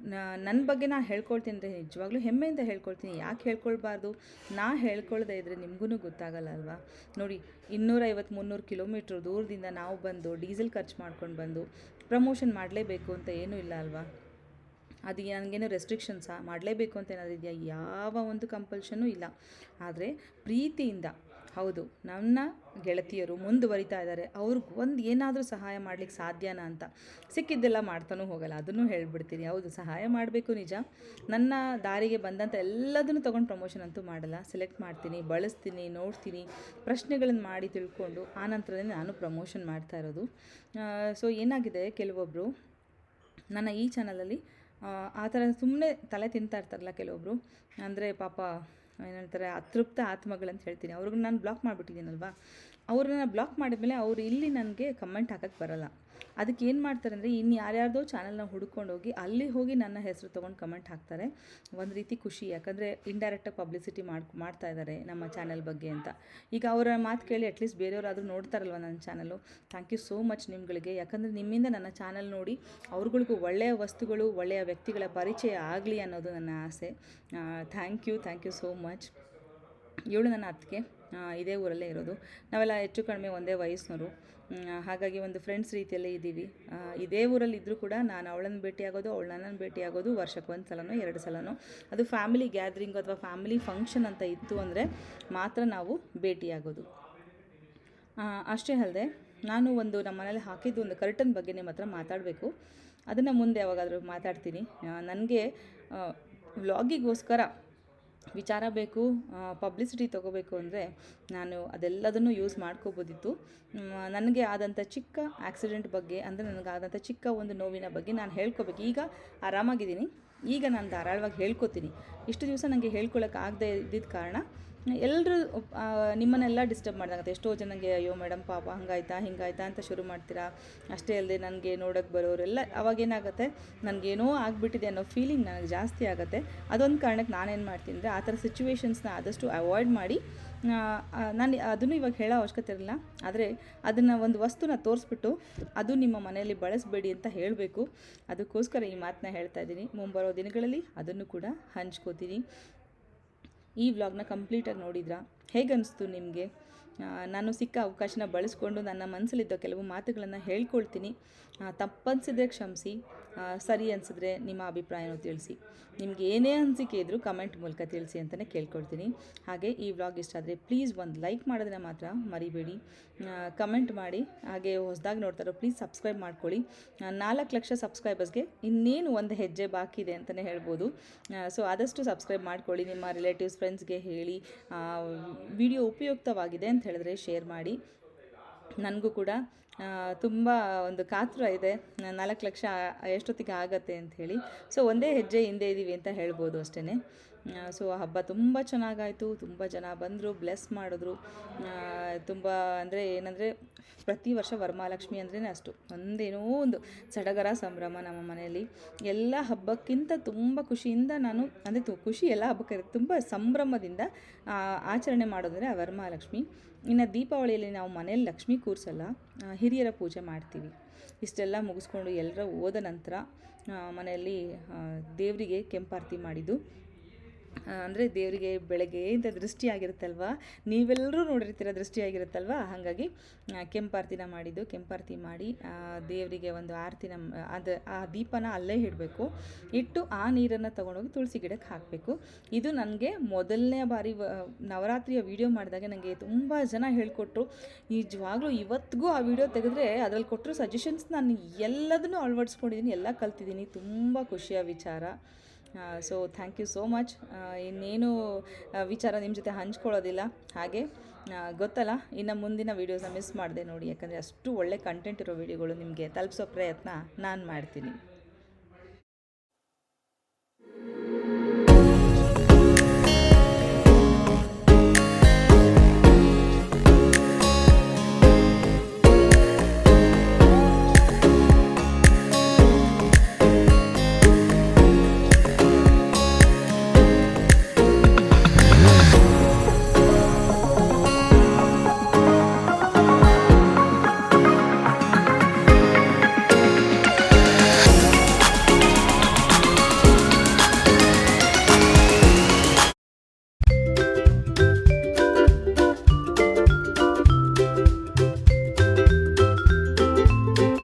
ನನ್ನ ಬಗ್ಗೆ ನಾನು ಹೇಳ್ಕೊಳ್ತೀನಿ ಅಂದರೆ ನಿಜವಾಗ್ಲೂ ಹೆಮ್ಮೆಯಿಂದ ಹೇಳ್ಕೊಳ್ತೀನಿ. ಯಾಕೆ ಹೇಳ್ಕೊಳ್ಬಾರ್ದು? ನಾ ಹೇಳ್ಕೊಳ್ದೆ ಇದ್ದರೆ ನಿಮಗೂ ಗೊತ್ತಾಗಲ್ಲ ಅಲ್ವಾ ನೋಡಿ ಇನ್ನೂರೈವತ್ತು ಮುನ್ನೂರು ಕಿಲೋಮೀಟ್ರ್ ದೂರದಿಂದ ನಾವು ಬಂದು ಡೀಸೆಲ್ ಖರ್ಚು ಮಾಡ್ಕೊಂಡು ಬಂದು ಪ್ರಮೋಷನ್ ಮಾಡಲೇಬೇಕು ಅಂತ ಏನೂ ಇಲ್ಲ ಅಲ್ವಾ? ಅದು ನನಗೇನು ರೆಸ್ಟ್ರಿಕ್ಷನ್ಸಾ? ಮಾಡಲೇಬೇಕು ಅಂತ ಏನಾದಿದೆಯಾ ಯಾವ ಒಂದು ಕಂಪಲ್ಷನ್ನೂ ಇಲ್ಲ. ಆದರೆ ಪ್ರೀತಿಯಿಂದ ಹೌದು ನನ್ನ ಗೆಳತಿಯರು ಮುಂದುವರಿತಾ ಇದ್ದಾರೆ. ಅವ್ರಿಗೆ ಒಂದು ಏನಾದರೂ ಸಹಾಯ ಮಾಡ್ಲಿಕ್ಕೆ ಸಾಧ್ಯನಾ ಅಂತ. ಸಿಕ್ಕಿದ್ದೆಲ್ಲ ಮಾಡ್ತಾನೂ ಹೋಗಲ್ಲ ಅದನ್ನು ಹೇಳ್ಬಿಡ್ತೀನಿ. ಹೌದು ಸಹಾಯ ಮಾಡಬೇಕು ನಿಜ. ನನ್ನ ದಾರಿಗೆ ಬಂದಂಥ ಎಲ್ಲದನ್ನು ತೊಗೊಂಡು ಪ್ರಮೋಷನ್ ಅಂತೂ ಮಾಡಲ್ಲ. ಸೆಲೆಕ್ಟ್ ಮಾಡ್ತೀನಿ ಬಳಸ್ತೀನಿ ನೋಡ್ತೀನಿ ಪ್ರಶ್ನೆಗಳನ್ನು ಮಾಡಿ ತಿಳ್ಕೊಂಡು ಆನಂತರನೇ ನಾನು ಪ್ರಮೋಷನ್ ಮಾಡ್ತಾ ಇರೋದು. ಸೊ ಏನಾಗಿದೆ ಕೆಲವೊಬ್ಬರು ನನ್ನ ಈ ಚಾನಲಲ್ಲಿ ಆ, ಆ ಥರ ಸುಮ್ಮನೆ ತಲೆ ತಿಂತಾ ಇರ್ತಾರಲ್ಲ ಕೆಲವೊಬ್ಬರು ಅಂದರೆ ಪಾಪ ಏನು ಹೇಳ್ತಾರೆ ಅತೃಪ್ತ ಆತ್ಮಗಳಂತ ಹೇಳ್ತೀನಿ. ಅವ್ರಿಗೆ ನಾನು ಬ್ಲಾಕ್ ಮಾಡಿಬಿಟ್ಟಿದ್ದೀನಲ್ವಾ? ಅವ್ರನ್ನ ಬ್ಲಾಕ್ ಮಾಡಿದ್ಮೇಲೆ ಅವ್ರು ಇಲ್ಲಿ ನನಗೆ ಕಮೆಂಟ್ ಹಾಕಕ್ಕೆ ಬರಲ್ಲ. ಅದಕ್ಕೆ ಏನು ಮಾಡ್ತಾರೆ ಅಂದರೆ ಇನ್ನು ಯಾರ್ಯಾರ್ದೋ ಚಾನಲ್ನ ಹುಡ್ಕೊಂಡು ಹೋಗಿ ಅಲ್ಲಿ ಹೋಗಿ ನನ್ನ ಹೆಸರು ತೊಗೊಂಡು ಕಮೆಂಟ್ ಹಾಕ್ತಾರೆ. ಒಂದು ರೀತಿ ಖುಷಿ, ಯಾಕಂದರೆ ಇಂಡೈರೆಕ್ಟಾಗಿ ಪಬ್ಲಿಸಿಟಿ ಮಾಡಿ, ಮಾಡ್ತಾ ಇದ್ದಾರೆ ನಮ್ಮ ಚಾನಲ್ ಬಗ್ಗೆ ಅಂತ. ಈಗ ಅವರ ಮಾತು ಕೇಳಿ ಅಟ್ಲೀಸ್ಟ್ ಬೇರೆಯವರಾದರೂ ನೋಡ್ತಾರಲ್ವ ನನ್ನ channel thank you so much ನಿಮ್ಗಳಿಗೆ. ಯಾಕಂದರೆ ನಿಮ್ಮಿಂದ ನನ್ನ ಚಾನಲ್ ನೋಡಿ ಅವ್ರಗಳಿಗೂ ಒಳ್ಳೆಯ ವಸ್ತುಗಳು, ಒಳ್ಳೆಯ ವ್ಯಕ್ತಿಗಳ ಪರಿಚಯ ಆಗಲಿ ಅನ್ನೋದು ನನ್ನ ಆಸೆ. Thank you thank you so much ಇವಳು ನನ್ನ ಅತ್ತಿಗೆ ಇದೇ ಊರಲ್ಲೇ ಇರೋದು. ನಾವೆಲ್ಲ ಹೆಚ್ಚು ಕಡಿಮೆ ಒಂದೇ ವಯಸ್ಸಿನವರು ಹಾಗಾಗಿ ಒಂದು ಫ್ರೆಂಡ್ಸ್ ರೀತಿಯಲ್ಲೇ ಇದ್ದೀವಿ. ಇದೇ ಊರಲ್ಲಿ ಇದ್ದರೂ ಕೂಡ ನಾನು ಅವಳನ್ನು ಭೇಟಿಯಾಗೋದು ಅವಳು ನನ್ನನ್ನು ಭೇಟಿಯಾಗೋದು ವರ್ಷಕ್ಕೆ ಒಂದು ಸಲನೋ, ಎರಡು ಸಲನೋ. ಅದು ಫ್ಯಾಮಿಲಿ ಗ್ಯಾದ್ರಿಂಗ್ ಅಥವಾ ಫ್ಯಾಮಿಲಿ ಫಂಕ್ಷನ್ ಅಂತ ಇತ್ತು ಅಂದರೆ ಮಾತ್ರ ನಾವು ಭೇಟಿಯಾಗೋದು. ಅಷ್ಟೇ ಅಲ್ಲದೆ ನಾನು ಒಂದು ನಮ್ಮ ಮನೇಲಿ ಹಾಕಿದ್ದು ಒಂದು ಕರ್ಟನ್ ಬಗ್ಗೆ ನಿಮ್ಮ ಹತ್ರ ಮಾತಾಡಬೇಕು. ಅದನ್ನು ಮುಂದೆ ಯಾವಾಗಾದರೂ ಮಾತಾಡ್ತೀನಿ. ನನಗೆ ವ್ಲಾಗಿಗೋಸ್ಕರ ವಿಚಾರ ಬೇಕು ಪಬ್ಲಿಸಿಟಿ ತೊಗೋಬೇಕು ಅಂದರೆ ನಾನು ಅದೆಲ್ಲದನ್ನು ಯೂಸ್ ಮಾಡ್ಕೋಬೋದಿತ್ತು. ನನಗೆ ಆದಂಥ ಚಿಕ್ಕ ಆಕ್ಸಿಡೆಂಟ್ ಬಗ್ಗೆ ಅಂದರೆ ನನಗಾದಂಥ ಚಿಕ್ಕ ಒಂದು ನೋವಿನ ಬಗ್ಗೆ ನಾನು ಹೇಳ್ಕೋಬೇಕು. ಈಗ ಆರಾಮಾಗಿದ್ದೀನಿ. ಈಗ ನಾನು ಧಾರಾಳವಾಗಿ ಹೇಳ್ಕೊತೀನಿ. ಇಷ್ಟು ದಿವಸ ನನಗೆ ಹೇಳ್ಕೊಳ್ಳೋಕ್ಕಾಗದೇ ಇದ್ದಿದ್ದ ಕಾರಣ ಎಲ್ಲರೂ ನಿಮ್ಮನ್ನೆಲ್ಲ ಡಿಸ್ಟರ್ಬ್ ಮಾಡ್ದಂಗತ್ತೆ. ಎಷ್ಟೋ ಜನಗೆ ಅಯ್ಯೋ ಮೇಡಮ್, ಪಾಪ ಹಂಗಾಯ್ತಾ, ಹಿಂಗಾಯ್ತಾ ಅಂತ ಶುರು ಮಾಡ್ತೀರಾ? ಅಷ್ಟೇ ಅಲ್ಲದೆ ನನಗೆ ನೋಡೋಕ್ಕೆ ಬರೋರೆಲ್ಲ ಅವಾಗೇನಾಗುತ್ತೆ ನನಗೇನೋ ಆಗಿಬಿಟ್ಟಿದೆ ಅನ್ನೋ ಫೀಲಿಂಗ್ ನನಗೆ ಜಾಸ್ತಿ ಆಗುತ್ತೆ. ಅದೊಂದು ಕಾರಣಕ್ಕೆ ನಾನೇನು ಮಾಡ್ತೀನಿ ಅಂದರೆ, ಆ ಥರ ಸಿಚುವೇಶನ್ಸ್ನ ಆದಷ್ಟು ಅವಾಯ್ಡ್ ಮಾಡಿ ನಾನು ಅದನ್ನು ಇವಾಗ ಹೇಳೋ ಅವಶ್ಯಕತೆ ಇರಲಿಲ್ಲ ಆದರೆ ಅದನ್ನು ಒಂದು ವಸ್ತುನ ತೋರಿಸ್ಬಿಟ್ಟು ಅದು ನಿಮ್ಮ ಮನೆಯಲ್ಲಿ ಬಳಸಬೇಡಿ ಅಂತ ಹೇಳಬೇಕು. ಅದಕ್ಕೋಸ್ಕರ ಈ ಮಾತನ್ನ ಹೇಳ್ತಾ ಇದ್ದೀನಿ. ಮುಂಬರೋ ದಿನಗಳಲ್ಲಿ ಅದನ್ನು ಕೂಡ ಹಂಚ್ಕೋತೀನಿ. ಈ ವ್ಲಾಗ್ನ ಕಂಪ್ಲೀಟಾಗಿ ನೋಡಿದ್ರಾ? ಹೇಗನ್ನಿಸ್ತು ನಿಮಗೆ? ನಾನು ಸಿಕ್ಕ ಅವಕಾಶನ ಬಳಸ್ಕೊಂಡು ನನ್ನ ಮನಸ್ಸಲ್ಲಿದ್ದ ಕೆಲವು ಮಾತುಗಳನ್ನು ಹೇಳ್ಕೊಳ್ತೀನಿ. ತಪ್ಪನ್ಸಿದ್ರೆ ಕ್ಷಮಿಸಿ. ಸರಿ ಅನಿಸಿದ್ರೆ ನಿಮ್ಮ ಅಭಿಪ್ರಾಯನೂ ತಿಳಿಸಿ. ನಿಮಗೆ ಏನೇ ಅನಿಸಿಕೆ ಇದ್ದರೂ ಕಮೆಂಟ್ ಮೂಲಕ ತಿಳಿಸಿ ಅಂತಲೇ ಕೇಳ್ಕೊಳ್ತೀನಿ. ಹಾಗೆ ಈ ವ್ಲಾಗ್ ಇಷ್ಟ ಆದರೆ ಪ್ಲೀಸ್ ಒಂದು ಲೈಕ್ ಮಾಡೋದನ್ನ ಮಾತ್ರ ಮರಿಬೇಡಿ. ಕಮೆಂಟ್ ಮಾಡಿ, ಹಾಗೆ ಹೊಸದಾಗಿ ನೋಡ್ತಾರೋ ಪ್ಲೀಸ್ ಸಬ್ಸ್ಕ್ರೈಬ್ ಮಾಡ್ಕೊಳ್ಳಿ. ನಾಲ್ಕು ಲಕ್ಷ ಸಬ್ಸ್ಕ್ರೈಬರ್ಸ್ಗೆ ಇನ್ನೇನು ಒಂದು ಹೆಜ್ಜೆ ಬಾಕಿ ಇದೆ ಅಂತಲೇ ಹೇಳ್ಬೋದು. ಸೊ ಆದಷ್ಟು ಸಬ್ಸ್ಕ್ರೈಬ್ ಮಾಡ್ಕೊಳ್ಳಿ, ನಿಮ್ಮ ರಿಲೇಟಿವ್ಸ್, ಫ್ರೆಂಡ್ಸ್ಗೆ ಹೇಳಿ ವಿಡಿಯೋ ಉಪಯುಕ್ತವಾಗಿದೆ ಅಂತ ಹೇಳಿದ್ರೆ ಶೇರ್ ಮಾಡಿ. ನನಗೂ ಕೂಡ ತುಂಬ ಒಂದು ಕಾತುರ ಇದೆ. ನಾಲ್ಕು ಲಕ್ಷ ಎಷ್ಟೊತ್ತಿಗೆ ಆಗತ್ತೆ ಅಂತ ಹೇಳಿ. ಸೊ ಒಂದೇ ಹೆಜ್ಜೆ ಹಿಂದೆ ಇದ್ದೀವಿ ಅಂತ ಹೇಳ್ಬೋದು ಅಷ್ಟೇ ಸೊ ಹಬ್ಬ ತುಂಬ ಚೆನ್ನಾಗಾಯಿತು ತುಂಬ ಜನ ಬಂದರು ಬ್ಲೆಸ್ ಮಾಡಿದ್ರು. ತುಂಬ ಅಂದರೆ ಏನಂದರೆ ಪ್ರತಿ ವರ್ಷ ವರಮಹಾಲಕ್ಷ್ಮಿ ಅಂದ್ರೇ ಅಷ್ಟು. ಒಂದೇನೋ ಒಂದು ಸಡಗರ ಸಂಭ್ರಮ ನಮ್ಮ ಮನೆಯಲ್ಲಿ. ಎಲ್ಲ ಹಬ್ಬಕ್ಕಿಂತ ತುಂಬ ಖುಷಿಯಿಂದ ನಾನು ಅಂದರೆ ತು ಖುಷಿ ಎಲ್ಲ ಹಬ್ಬಕ್ಕೆ. ತುಂಬ ಸಂಭ್ರಮದಿಂದ ಆ, ಆಚರಣೆ ಮಾಡೋದಂದರೆ ಆ ವರಮಹಾಲಕ್ಷ್ಮಿ. ಇನ್ನು ದೀಪಾವಳಿಯಲ್ಲಿ ನಾವು ಮನೇಲಿ ಲಕ್ಷ್ಮಿ ಕೂರಿಸಲ್ಲ ಹಿರಿಯರ ಪೂಜೆ ಮಾಡ್ತೀವಿ. ಇಷ್ಟೆಲ್ಲ ಮುಗಿಸ್ಕೊಂಡು ಎಲ್ಲರೂ ಹೋದ ನಂತರ ಮನೆಯಲ್ಲಿ ಆ, ದೇವರಿಗೆ ಕೆಂಪಾರತಿ ಮಾಡಿದ್ದು. ಅಂದರೆ ದೇವರಿಗೆ ಬೆಳಗ್ಗೆ ಇಂಥ ದೃಷ್ಟಿಯಾಗಿರುತ್ತಲ್ವ? ನೀವೆಲ್ಲರೂ ನೋಡಿರ್ತೀರ ದೃಷ್ಟಿಯಾಗಿರುತ್ತಲ್ವ? ಹಾಗಾಗಿ ಕೆಂಪಾರ್ತಿನ ಮಾಡಿದ್ದು, ಕೆಂಪಾರ್ತಿ ಮಾಡಿ ದೇವರಿಗೆ ಒಂದು ಆರತಿನ, ಅದು, ಆ ದೀಪನ ಅಲ್ಲೇ ಇಡಬೇಕು. ಇಟ್ಟು ಆ ನೀರನ್ನು ತೊಗೊಂಡೋಗಿ ತುಳಸಿ ಗಿಡಕ್ಕೆ ಹಾಕಬೇಕು. ಇದು ನನಗೆ ಮೊದಲನೇ ಬಾರಿ ನವರಾತ್ರಿಯ ವಿಡಿಯೋ ಮಾಡಿದಾಗ ನನಗೆ ತುಂಬ ಜನ ಹೇಳಿಕೊಟ್ರು. ನಿಜವಾಗ್ಲೂ ಇವತ್ತಿಗೂ ಆ ವಿಡಿಯೋ ತೆಗೆದ್ರೆ ಅದರಲ್ಲಿ ಕೊಟ್ಟರು ಸಜೆಷನ್ಸ್ ನಾನು ಎಲ್ಲದನ್ನೂ ಅಳವಡಿಸ್ಕೊಂಡಿದ್ದೀನಿ ಎಲ್ಲ ಕಲ್ತಿದ್ದೀನಿ ತುಂಬ ಖುಷಿಯ ವಿಚಾರ. So thank you so much ಇನ್ನೇನು ವಿಚಾರ ನಿಮ್ಮ ಜೊತೆ ಹಂಚ್ಕೊಳ್ಳೋದಿಲ್ಲ. ಹಾಗೆ ಗೊತ್ತಲ್ಲ, ಇನ್ನು ಮುಂದಿನ ವೀಡಿಯೋಸ್ನ ಮಿಸ್ ಮಾಡಿದೆ ನೋಡಿ. ಯಾಕಂದರೆ ಅಷ್ಟು ಒಳ್ಳೆ ಕಂಟೆಂಟ್ ಇರೋ ವೀಡಿಯೋಗಳು ನಿಮಗೆ ತಲುಪಿಸೋ ಪ್ರಯತ್ನ ನಾನು ಮಾಡ್ತೀನಿ.